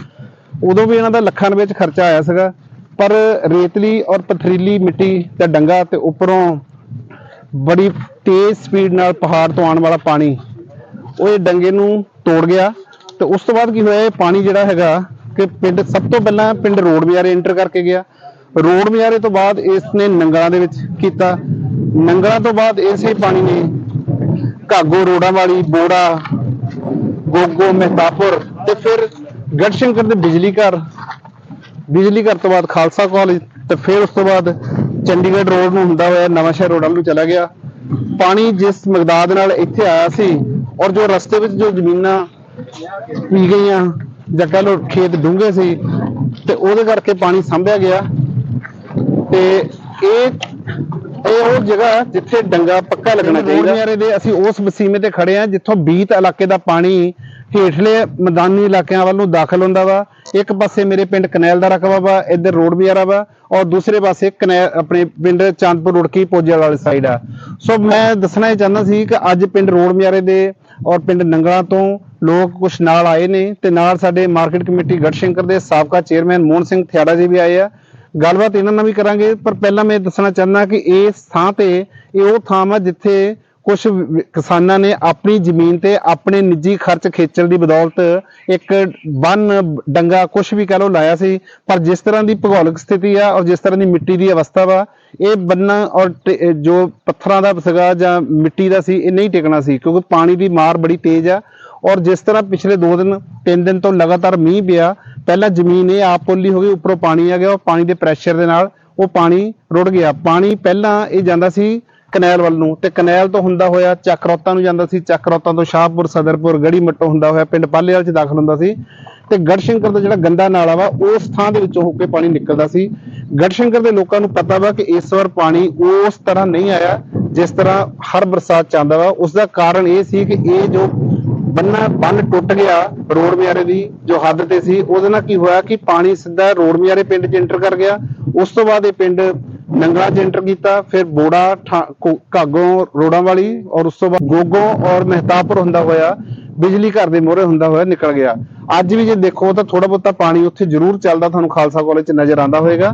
ਉਦੋਂ ਵੀ ਇਹਨਾਂ ਦਾ ਲੱਖਾਂ ਰੁਪਏ ਚ ਖਰਚਾ ਆਇਆ ਸੀਗਾ। ਪਰ ਰੇਤਲੀ ਔਰ ਪਥਰੀਲੀ ਮਿੱਟੀ ਦਾ ਡੰਗਾ ਤੇ ਉੱਪਰੋਂ ਬੜੀ ਤੇਜ਼ ਸਪੀਡ ਨਾਲ ਪਹਾੜ ਤੋਂ ਆਉਣ ਵਾਲਾ ਪਾਣੀ, ਉਹ ਇਹ ਡੰਗੇ ਨੂੰ ਤੋੜ ਗਿਆ ਤੇ ਉਸ ਤੋਂ ਬਾਅਦ ਕੀ ਹੋਇਆ, ਇਹ ਪਾਣੀ ਜਿਹੜਾ ਹੈਗਾ ਕਿ ਪਿੰਡ, ਸਭ ਤੋਂ ਪਹਿਲਾਂ ਪਿੰਡ ਰੋਡ ਮਿਆਰੇ ਐਂਟਰ ਕਰਕੇ ਗਿਆ। ਰੋਡ ਮਿਆਰੇ ਤੋਂ ਬਾਅਦ ਇਸ ਨੇ ਨੰਗਲਾਂ ਦੇ ਵਿੱਚ ਕੀਤਾ। ਨੰਗਲਾਂ ਤੋਂ ਬਾਅਦ ਇਸੇ ਪਾਣੀ ਨੇ ਘਾਗੋ ਰੋਡਾਂ ਵਾਲੀ ਬੋੜਾ, ਗੋਗੋ, ਮਹਿਤਾਪੁਰ ਤੇ ਫਿਰ ਗੜਸ਼ੰਕਰ ਦੇ ਬਿਜਲੀ ਘਰ ਬਿਜਲੀ ਘਰ ਤੋਂ ਬਾਅਦ ਖਾਲਸਾ ਕਾਲਜ ਤੇ ਫਿਰ ਉਸ ਤੋਂ ਬਾਅਦ ਚੰਡੀਗੜ੍ਹ ਰੋਡ ਨੂੰ ਹੁੰਦਾ ਹੋਇਆ ਨਵਾਂ ਸ਼ਹਿਰ ਰੋਡ ਨੂੰ ਚਲਾ ਗਿਆ। ਪਾਣੀ ਜਿਸ ਮਕਦਾਰ ਨਾਲ ਇੱਥੇ ਆਇਆ ਸੀ ਔਰ ਜੋ ਰਸਤੇ ਵਿੱਚ ਜੋ ਜ਼ਮੀਨਾਂ ਪੀ ਗਈਆਂ ਜਾਂ ਕਹ ਲਓ ਖੇਤ ਡੂੰਘੇ ਸੀ ਤੇ ਉਹਦੇ ਕਰਕੇ ਪਾਣੀ ਸੰਭਿਆ ਗਿਆ। ਤੇ ਇਹ ਇਹ ਉਹ ਜਗ੍ਹਾ ਜਿੱਥੇ ਡੰਗਾ ਪੱਕਾ ਲੱਗਣਾ ਚਾਹੀਦਾ। ਰੋਡ ਦੇ ਅਸੀਂ ਉਸ ਵਸੀਮੇ ਤੇ ਖੜੇ ਆ ਜਿੱਥੋਂ ਬੀਤ ਇਲਾਕੇ ਦਾ ਪਾਣੀ ਹੇਠਲੇ ਮੈਦਾਨੀ ਇਲਾਕਿਆਂ ਵੱਲ ਨੂੰ ਦਾਖਲ ਹੁੰਦਾ ਵਾ। ਇੱਕ ਪਾਸੇ ਮੇਰੇ ਪਿੰਡ ਕਨੈਲ ਦਾ ਰਕਬਾ ਵਾ, ਇੱਧਰ ਰੋਡ ਬਿਆਰਾ ਵਾ ਔਰ ਦੂਸਰੇ ਪਾਸੇ ਕਨੈਲ ਆਪਣੇ ਪਿੰਡ ਚਾਂਦਪੁਰ ਰੁੜਕੀ ਪੋਜੇਵਾਲ ਵਾਲੀ ਸਾਈਡ ਆ। ਸੋ ਮੈਂ ਦੱਸਣਾ ਇਹ ਚਾਹੁੰਦਾ ਸੀ ਕਿ ਅੱਜ ਪਿੰਡ ਰੋਡ ਮਿਆਰੇ ਦੇ ਔਰ ਪਿੰਡ ਨੰਗਲਾਂ ਤੋਂ ਲੋਕ ਕੁਝ ਨਾਲ ਆਏ ਨੇ ਤੇ ਨਾਲ ਸਾਡੇ ਮਾਰਕੀਟ ਕਮੇਟੀ ਗੜਸ਼ੰਕਰ ਦੇ ਸਾਬਕਾ ਚੇਅਰਮੈਨ ਮੋਹਨ ਸਿੰਘ ਥਿਆੜਾ ਜੀ ਵੀ ਆਏ ਆ। ਗੱਲਬਾਤ ਇਹਨਾਂ ਨਾਲ ਵੀ ਕਰਾਂਗੇ, ਪਰ ਪਹਿਲਾਂ ਮੈਂ ਦੱਸਣਾ ਚਾਹੁੰਦਾ ਕਿ ਇਸ ਥਾਂ ਤੇ, ਇਹ ਉਹ ਥਾਂ ਵਾ ਜਿੱਥੇ ਕੁਝ ਕਿਸਾਨਾਂ ਨੇ ਆਪਣੀ ਜ਼ਮੀਨ ਤੇ ਆਪਣੇ ਨਿੱਜੀ ਖਰਚ ਖੇਚਲ ਦੀ ਬਦੌਲਤ ਇੱਕ ਬੰਨ ਡੰਗਾ ਕੁਝ ਵੀ ਕਹ ਲੋ ਲਾਇਆ ਸੀ, ਪਰ ਜਿਸ ਤਰ੍ਹਾਂ ਦੀ ਭੂਗੋਲਿਕ ਸਥਿਤੀ ਆ ਔਰ ਜਿਸ ਤਰ੍ਹਾਂ ਦੀ ਮਿੱਟੀ ਦੀ ਅਵਸਥਾ ਵਾ, ਇਹ ਬੰਨਾ ਔਰ ਜੋ ਪੱਥਰਾਂ ਦਾ ਸੀਗਾ ਜਾਂ ਮਿੱਟੀ ਦਾ ਸੀ, ਇਹ ਨਹੀਂ ਟਿਕਣਾ ਸੀ, ਕਿਉਂਕਿ ਪਾਣੀ ਦੀ ਮਾਰ ਬੜੀ ਤੇਜ਼ ਆ ਔਰ ਜਿਸ ਤਰ੍ਹਾਂ ਪਿਛਲੇ 2 ਦਿਨ 3 ਦਿਨ ਤੋਂ ਲਗਾਤਾਰ ਮੀਂਹ ਪਿਆ, ਪਹਿਲਾਂ ਜ਼ਮੀਨ ਇਹ ਆਪ ਪੋਲੀ ਹੋ ਗਈ, ਉੱਪਰੋਂ ਪਾਣੀ ਆ ਗਿਆ ਔਰ ਪਾਣੀ ਦੇ ਪ੍ਰੈਸ਼ਰ ਦੇ ਨਾਲ ਉਹ ਪਾਣੀ ਰੁੜ ਗਿਆ। ਪਾਣੀ ਪਹਿਲਾਂ ਇਹ ਜਾਂਦਾ ਸੀ ਕਨੈਲ ਵੱਲ ਨੂੰ ਤੇ ਕਨੈਲ ਤੋਂ ਹੁੰਦਾ ਹੋਇਆ ਚੱਕਰੌਤਾਂ ਨੂੰ ਜਾਂਦਾ ਸੀ ਚੱਕਰੌਤਾਂ ਤੋਂ ਸ਼ਾਹਪੁਰ, ਸਦਰਪੁਰ, ਗੜੀ ਮੱਟੋ ਹੁੰਦਾ ਹੋਇਆ ਪਿੰਡ ਪਾਲੇਵਾਲ ਚ ਦਾਖਲ ਹੁੰਦਾ ਸੀ। ਤੇ ਗੜਸ਼ੰਕਰ ਦਾ ਜਿਹੜਾ ਗੰਦਾ ਨਾਲਾ ਵਾ, ਉਸ ਥਾਂ ਦੇ ਵਿੱਚੋਂ ਹੋ ਕੇ ਪਾਣੀ ਨਿਕਲਦਾ ਸੀ। ਗੜਸ਼ੰਕਰ ਦੇ ਲੋਕਾਂ ਨੂੰ ਪਤਾ ਵਾ ਕਿ ਇਸ ਵਾਰ ਪਾਣੀ ਉਸ ਤਰ੍ਹਾਂ ਨਹੀਂ ਆਇਆ ਜਿਸ ਤਰ੍ਹਾਂ ਹਰ ਬਰਸਾਤ ਚ ਆਉਂਦਾ ਵਾ। ਉਸ ਦਾ ਕਾਰਨ ਇਹ ਸੀ ਕਿ ਇਹ ਜੋ ਬੰਨਾ ਬੰਨ ਟੁੱਟ ਗਿਆ ਰੋਡ ਮਿਆਰੇ ਦੀ, ਜੋ ਹੱਦ ਤੇ ਸੀ, ਉਹਦੇ ਨਾਲ ਕੀ ਹੋਇਆ ਕਿ ਪਾਣੀ ਸਿੱਧਾ ਰੋਡ ਮਿਆਰੇ ਪਿੰਡ 'ਚ ਐਂਟਰ ਕਰ ਗਿਆ। ਉਸ ਤੋਂ ਬਾਅਦ ਇਹ ਪਿੰਡ ਨੰਗਲਾ 'ਚ ਇੰਟਰ ਕੀਤਾ, ਫਿਰ ਬੋੜਾ ਘਾਗੋਂ ਰੋਡਾਂ ਵਾਲੀ ਔਰ ਉਸ ਤੋਂ ਬਾਅਦ ਗੋਗੋਂ ਔਰ ਮਹਿਤਾਪੁਰ ਹੁੰਦਾ ਹੋਇਆ, ਬਿਜਲੀ ਘਰ ਦੇ ਮੋਹਰੇ ਹੁੰਦਾ ਹੋਇਆ ਨਿਕਲ ਗਿਆ। ਅੱਜ ਵੀ ਜੇ ਦੇਖੋ ਤਾਂ ਥੋੜਾ ਬਹੁਤਾ ਪਾਣੀ ਉੱਥੇ ਜ਼ਰੂਰ ਚੱਲਦਾ ਤੁਹਾਨੂੰ ਖਾਲਸਾ ਕਾਲਜ 'ਚ ਨਜ਼ਰ ਆਉਂਦਾ ਹੋਵੇਗਾ।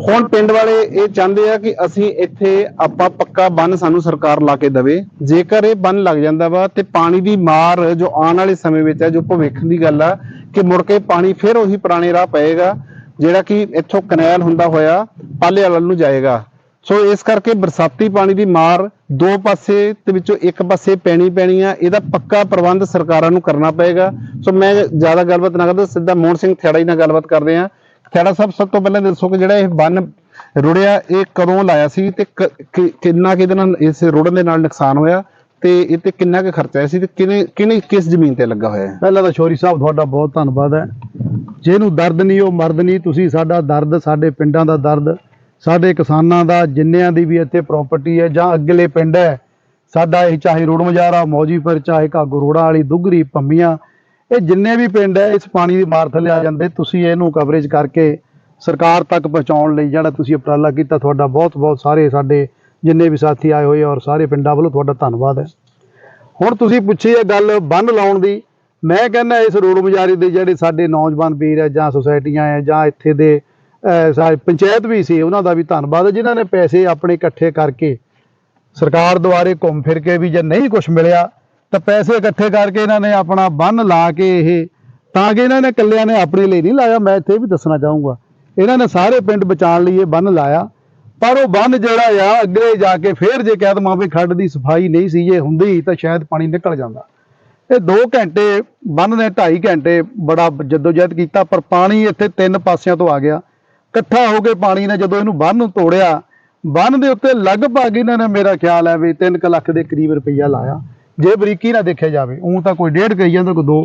ਹੁਣ ਪਿੰਡ ਵਾਲੇ ਇਹ ਚਾਹੁੰਦੇ ਆ ਕਿ ਅਸੀਂ ਇੱਥੇ ਆਪਾਂ ਪੱਕਾ ਬੰਨ ਸਾਨੂੰ ਸਰਕਾਰ ਲਾ ਕੇ ਦੇਵੇ। ਜੇਕਰ ਇਹ ਬੰਨ ਲੱਗ ਜਾਂਦਾ ਵਾ ਤੇ ਪਾਣੀ ਦੀ ਮਾਰ ਜੋ ਆਉਣ ਵਾਲੇ ਸਮੇਂ ਵਿੱਚ ਹੈ ਜੋ ਭਵਿੱਖ ਦੀ ਗੱਲ ਆ, ਕਿ ਮੁੜ ਕੇ ਪਾਣੀ ਫਿਰ ਉਹੀ ਪੁਰਾਣੇ ਰਾਹ ਪਏਗਾ। ਜਿਹੜਾ ਕਿ ਇੱਥੋਂ ਕਨੈਲ ਹੁੰਦਾ ਹੋਇਆ ਪਾਲੇ ਵੱਲ ਨੂੰ ਜਾਏਗਾ। ਸੋ ਇਸ ਕਰਕੇ ਬਰਸਾਤੀ ਪਾਣੀ ਦੀ ਮਾਰ ਦੋ ਪਾਸੇ ਦੇ ਵਿੱਚੋਂ ਇੱਕ ਪਾਸੇ ਪੈਣੀ ਪੈਣੀ ਆ, ਇਹਦਾ ਪੱਕਾ ਪ੍ਰਬੰਧ ਸਰਕਾਰਾਂ ਨੂੰ ਕਰਨਾ ਪਏਗਾ। ਸੋ ਮੈਂ ਜ਼ਿਆਦਾ ਗੱਲਬਾਤ ਨਾ ਕਰਦਾ, ਸਿੱਧਾ ਮੋਹਨ ਸਿੰਘ ਥੇੜਾ ਜੀ ਨਾਲ ਗੱਲਬਾਤ ਕਰਦੇ ਆ ਥੇੜਾ ਸਾਹਿਬ, ਸਭ ਤੋਂ ਪਹਿਲਾਂ ਦੱਸੋ ਕਿ ਜਿਹੜਾ ਇਹ ਬੰਨ ਰੁੜਿਆ, ਇਹ ਕਦੋਂ ਲਾਇਆ ਸੀ ਤੇ ਕ- ਕਿ- ਕਿੰਨਾ ਕਿਹਦੇ ਨਾਲ ਇਸ ਰੁੜਨ ਦੇ ਨਾਲ ਨੁਕਸਾਨ ਹੋਇਆ ਤੇ ਇਹ ਤੇ ਕਿੰਨਾ ਕੁ ਖਰਚਾ ਆਇਆ ਸੀ ਤੇ ਕਿਨੇ ਕਿਨੇ ਕਿਸ ਜ਼ਮੀਨ ਤੇ ਲੱਗਾ ਹੋਇਆ ਹੈ? ਪਹਿਲਾਂ ਤਾਂ ਸ਼ੋਰੀ ਸਾਹਿਬ, ਤੁਹਾਡਾ ਬਹੁਤ ਧੰਨਵਾਦ ਹੈ। ਜਿਹਨੂੰ ਦਰਦ ਨਹੀਂ, ਉਹ ਮਰਦ ਨਹੀਂ। ਤੁਸੀਂ ਸਾਡਾ ਦਰਦ, ਸਾਡੇ ਪਿੰਡਾਂ ਦਾ ਦਰਦ, ਸਾਡੇ ਕਿਸਾਨਾਂ ਦਾ, ਜਿੰਨਿਆਂ ਦੀ ਵੀ ਇੱਥੇ ਪ੍ਰਾਪਰਟੀ ਹੈ ਜਾਂ ਅਗਲੇ ਪਿੰਡ ਹੈ। ਸਾਡਾ ਇਹ ਚਾਹੇ ਰੋਡ ਮਜਾਰਾ, ਮੌਜੀਪੁਰ, ਚਾਹੇ ਘਾਗੋ ਰੋੜਾ ਵਾਲੀ, ਦੁੱਗਰੀ, ਪੰਮੀਆਂ, ਇਹ ਜਿੰਨੇ ਵੀ ਪਿੰਡ ਹੈ, ਇਸ ਪਾਣੀ ਦੀ ਮਾਰ ਥੱਲੇ ਆ ਜਾਂਦੇ। ਤੁਸੀਂ ਇਹਨੂੰ ਕਵਰੇਜ ਕਰਕੇ ਸਰਕਾਰ ਤੱਕ ਪਹੁੰਚਾਉਣ ਲਈ ਜਿਹੜਾ ਤੁਸੀਂ ਉਪਰਾਲਾ ਕੀਤਾ, ਤੁਹਾਡਾ ਬਹੁਤ ਬਹੁਤ ਸਾਰੇ ਸਾਡੇ ਜਿੰਨੇ ਵੀ ਸਾਥੀ ਆਏ ਹੋਏ ਔਰ ਸਾਰੇ ਪਿੰਡਾਂ ਵੱਲੋਂ ਤੁਹਾਡਾ ਧੰਨਵਾਦ ਹੈ। ਹੁਣ ਤੁਸੀਂ ਪੁੱਛੀ ਇਹ ਗੱਲ ਬੰਨ ਲਾਉਣ ਦੀ। ਮੈਂ ਕਹਿੰਦਾ ਇਸ ਰੋਡ ਮੁਜਾਰੀ ਦੇ ਜਿਹੜੇ ਸਾਡੇ ਨੌਜਵਾਨ ਵੀਰ ਹੈ ਜਾਂ ਸੁਸਾਇਟੀਆਂ ਹੈ ਜਾਂ ਇੱਥੇ ਦੇ ਪੰਚਾਇਤ ਵੀ ਸੀ, ਉਹਨਾਂ ਦਾ ਵੀ ਧੰਨਵਾਦ ਹੈ ਜਿਨ੍ਹਾਂ ਨੇ ਪੈਸੇ ਆਪਣੇ ਇਕੱਠੇ ਕਰਕੇ ਸਰਕਾਰ ਦੁਆਰੇ ਘੁੰਮ ਫਿਰ ਕੇ ਵੀ ਜੇ ਨਹੀਂ ਕੁਝ ਮਿਲਿਆ, ਤਾਂ ਪੈਸੇ ਇਕੱਠੇ ਕਰਕੇ ਇਹਨਾਂ ਨੇ ਆਪਣਾ ਬੰਨ ਲਾ ਕੇ ਇਹ, ਤਾਂ ਕਿ ਇਹਨਾਂ ਨੇ ਇਕੱਲਿਆਂ ਨੇ ਆਪਣੇ ਲਈ ਨਹੀਂ ਲਾਇਆ, ਮੈਂ ਇੱਥੇ ਇਹ ਵੀ ਦੱਸਣਾ ਚਾਹੂੰਗਾ। ਇਹਨਾਂ ਨੇ ਸਾਰੇ ਪਿੰਡ ਬਚਾਉਣ ਲਈ ਇਹ ਬੰਨ ਲਾਇਆ, ਪਰ ਉਹ ਬੰਨ ਜਿਹੜਾ ਆ, ਅੱਗੇ ਜਾ ਕੇ ਫੇਰ ਜੇ ਕਹਿ ਦਵਾਂ ਵੀ ਖੱਡ ਦੀ ਸਫ਼ਾਈ ਨਹੀਂ ਸੀ, ਜੇ ਹੁੰਦੀ ਤਾਂ ਸ਼ਾਇਦ ਪਾਣੀ ਨਿਕਲ ਜਾਂਦਾ। ਇਹ 2 ਘੰਟੇ ਬੰਨ ਨੇ 2.5 ਘੰਟੇ ਬੜਾ ਜਦੋਜਹਿਦ ਕੀਤਾ ਪਰ ਪਾਣੀ ਇੱਥੇ ਤਿੰਨ ਪਾਸਿਆਂ ਤੋਂ ਆ ਗਿਆ। ਇਕੱਠਾ ਹੋ ਕੇ ਪਾਣੀ ਨੇ ਜਦੋਂ ਇਹਨੂੰ ਬੰਨ ਨੂੰ ਤੋੜਿਆ ਬੰਨ ਦੇ ਉੱਤੇ ਲਗਭਗ ਇਹਨਾਂ ਨੇ ਮੇਰਾ ਖਿਆਲ ਹੈ ਵੀ 3 ਲੱਖ ਦੇ ਕਰੀਬ ਰੁਪਈਆ ਲਾਇਆ। ਜੇ ਬਰੀਕੀ ਨਾਲ ਦੇਖਿਆ ਜਾਵੇ ਉਹ ਤਾਂ ਕੋਈ ਡੇਢ ਕਹੀ ਜਾਂਦਾ ਕੋਈ ਦੋ।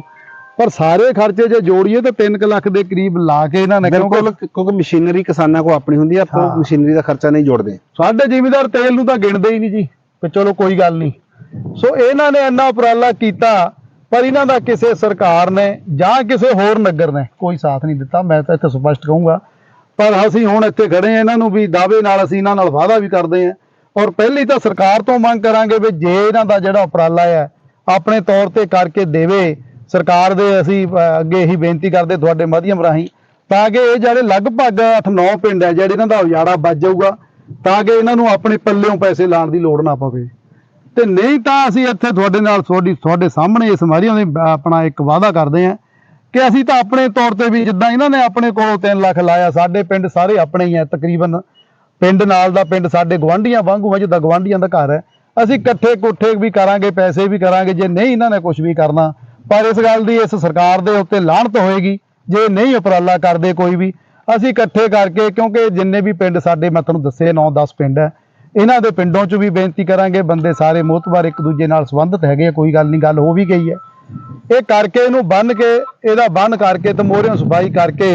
ਪਰ ਸਾਰੇ ਖਰਚੇ ਜੇ ਜੋੜੀਏ ਤਾਂ 3 ਲੱਖ ਦੇ ਕਰੀਬ ਲਾ ਕੇ ਇਹਨਾਂ ਨੇ ਬਿਲਕੁਲ ਕਿਉਂਕਿ ਮਸ਼ੀਨਰੀ ਕਿਸਾਨਾਂ ਕੋ ਆਪਣੀ ਹੁੰਦੀ ਆ ਆਪਾਂ ਹਾਂ। ਮਸ਼ੀਨਰੀ ਦਾ ਖਰਚਾ ਨਹੀਂ ਜੋੜਦੇ। ਸਾਡੇ ਜ਼ਿਮੀਦਾਰ ਤੇਲ ਨੂੰ ਤਾਂ ਗਿਣਦੇ ਹੀ ਨਹੀਂ ਜੀ ਕਿ ਚਲੋ ਕੋਈ ਗੱਲ ਨਹੀਂ। ਸੋ ਇਹਨਾਂ ਨੇ ਇੰਨਾ ਉਪਰਾਲਾ ਕੀਤਾ, ਪਰ ਇਹਨਾਂ ਦਾ ਕਿਸੇ ਸਰਕਾਰ ਨੇ ਜਾਂ ਕਿਸੇ ਹੋਰ ਨਗਰ ਨੇ ਕੋਈ ਸਾਥ ਨਹੀਂ ਦਿੱਤਾ। ਮੈਂ ਤਾਂ ਇੱਥੇ ਸਪਸ਼ਟ ਕਹੂੰਗਾ, ਪਰ ਅਸੀਂ ਹੁਣ ਇੱਥੇ ਖੜੇ ਆ ਇਹਨਾਂ ਨੂੰ ਵੀ ਦਾਅਵੇ ਨਾਲ ਅਸੀਂ ਇਹਨਾਂ ਨਾਲ ਵਾਅਦਾ ਵੀ ਕਰਦੇ ਆ ਔਰ ਪਹਿਲੀ ਤਾਂ ਸਰਕਾਰ ਤੋਂ ਮੰਗ ਕਰਾਂਗੇ ਵੀ ਜੇ ਇਹਨਾਂ ਦਾ ਜਿਹੜਾ ਉਪਰਾਲਾ ਹੈ, ਆਪਣੇ ਤੌਰ ਤੇ ਕਰਕੇ ਦੇਵੇ, ਸਰਕਾਰ ਦੇ ਅਸੀਂ ਅੱਗੇ ਇਹੀ ਬੇਨਤੀ ਕਰਦੇ ਤੁਹਾਡੇ ਮਾਧਿਅਮ ਰਾਹੀਂ, ਤਾਂ ਕਿ ਇਹ ਜਿਹੜੇ ਲਗਭਗ 8-9 ਪਿੰਡ ਹੈ, ਜਿਹੜੇ ਇਹਨਾਂ ਦਾ ਉਜਾੜਾ ਬਚ ਜਾਊਗਾ, ਤਾਂ ਕਿ ਇਹਨਾਂ ਨੂੰ ਆਪਣੇ ਪੱਲਿਓਂ ਪੈਸੇ ਲਾਉਣ ਦੀ ਲੋੜ ਨਾ ਪਵੇ। ਤੇ ਨਹੀਂ ਤਾਂ ਅਸੀਂ ਇੱਥੇ ਤੁਹਾਡੇ ਨਾਲ ਤੁਹਾਡੀ ਤੁਹਾਡੇ ਸਾਹਮਣੇ ਇਸ ਮਾਰੀਆਂ ਦੇ ਆਪਣਾ ਇੱਕ ਵਾਅਦਾ ਕਰਦੇ ਹਾਂ ਕਿ ਅਸੀਂ ਤਾਂ ਆਪਣੇ ਤੌਰ ਤੇ ਵੀ ਜਿੱਦਾਂ ਇਹਨਾਂ ਨੇ ਆਪਣੇ ਕੋਲੋਂ 3 ਲੱਖ ਲਾਇਆ, ਸਾਡੇ ਪਿੰਡ ਸਾਰੇ ਆਪਣੇ ਹੀ ਆ ਤਕਰੀਬਨ। ਪਿੰਡ ਨਾਲ ਦਾ ਪਿੰਡ ਸਾਡੇ ਗਵਾਂਢੀਆਂ ਵਾਂਗੂ ਹੈ, ਜਿੱਦਾਂ ਗਵਾਂਢੀਆਂ ਦਾ ਘਰ ਹੈ। ਅਸੀਂ ਇਕੱਠੇ ਕੋਠੇ ਵੀ ਕਰਾਂਗੇ, ਪੈਸੇ ਵੀ ਕਰਾਂਗੇ, ਜੇ ਨਹੀਂ ਇਹਨਾਂ ਨੇ ਕੁਝ ਵੀ ਕਰਨਾ, ਪਰ ਇਸ ਗੱਲ ਦੀ ਇਸ ਸਰਕਾਰ ਦੇ ਉੱਤੇ ਲਾਹਣਤ ਹੋਏਗੀ। ਜੇ ਨਹੀਂ ਉਪਰਾਲਾ ਕਰਦੇ ਕੋਈ ਵੀ, ਅਸੀਂ ਇਕੱਠੇ ਕਰਕੇ, ਕਿਉਂਕਿ ਜਿੰਨੇ ਵੀ ਪਿੰਡ ਸਾਡੇ, ਮੈਂ ਤੁਹਾਨੂੰ ਦੱਸੇ 9-10 ਪਿੰਡ ਹੈ ਇਹਨਾਂ ਦੇ ਪਿੰਡੋਂ ਚ ਵੀ ਬੇਨਤੀ ਕਰਾਂਗੇ ਬੰਦੇ ਸਾਰੇ ਮੋਤਬਾਰ ਇੱਕ ਦੂਜੇ ਨਾਲ ਸੰਬੰਧਿਤ ਹੈਗੇ ਆ, ਕੋਈ ਗੱਲ ਨਹੀਂ ਗੱਲ ਹੋ ਵੀ ਗਈ ਹੈ। ਇਹ ਕਰਕੇ ਇਹਨੂੰ ਬੰਨ ਕੇ ਇਹਦਾ ਬੰਨ ਕਰਕੇ ਤੇ ਮੋਹਰਿਓਂ ਸਫ਼ਾਈ ਕਰਕੇ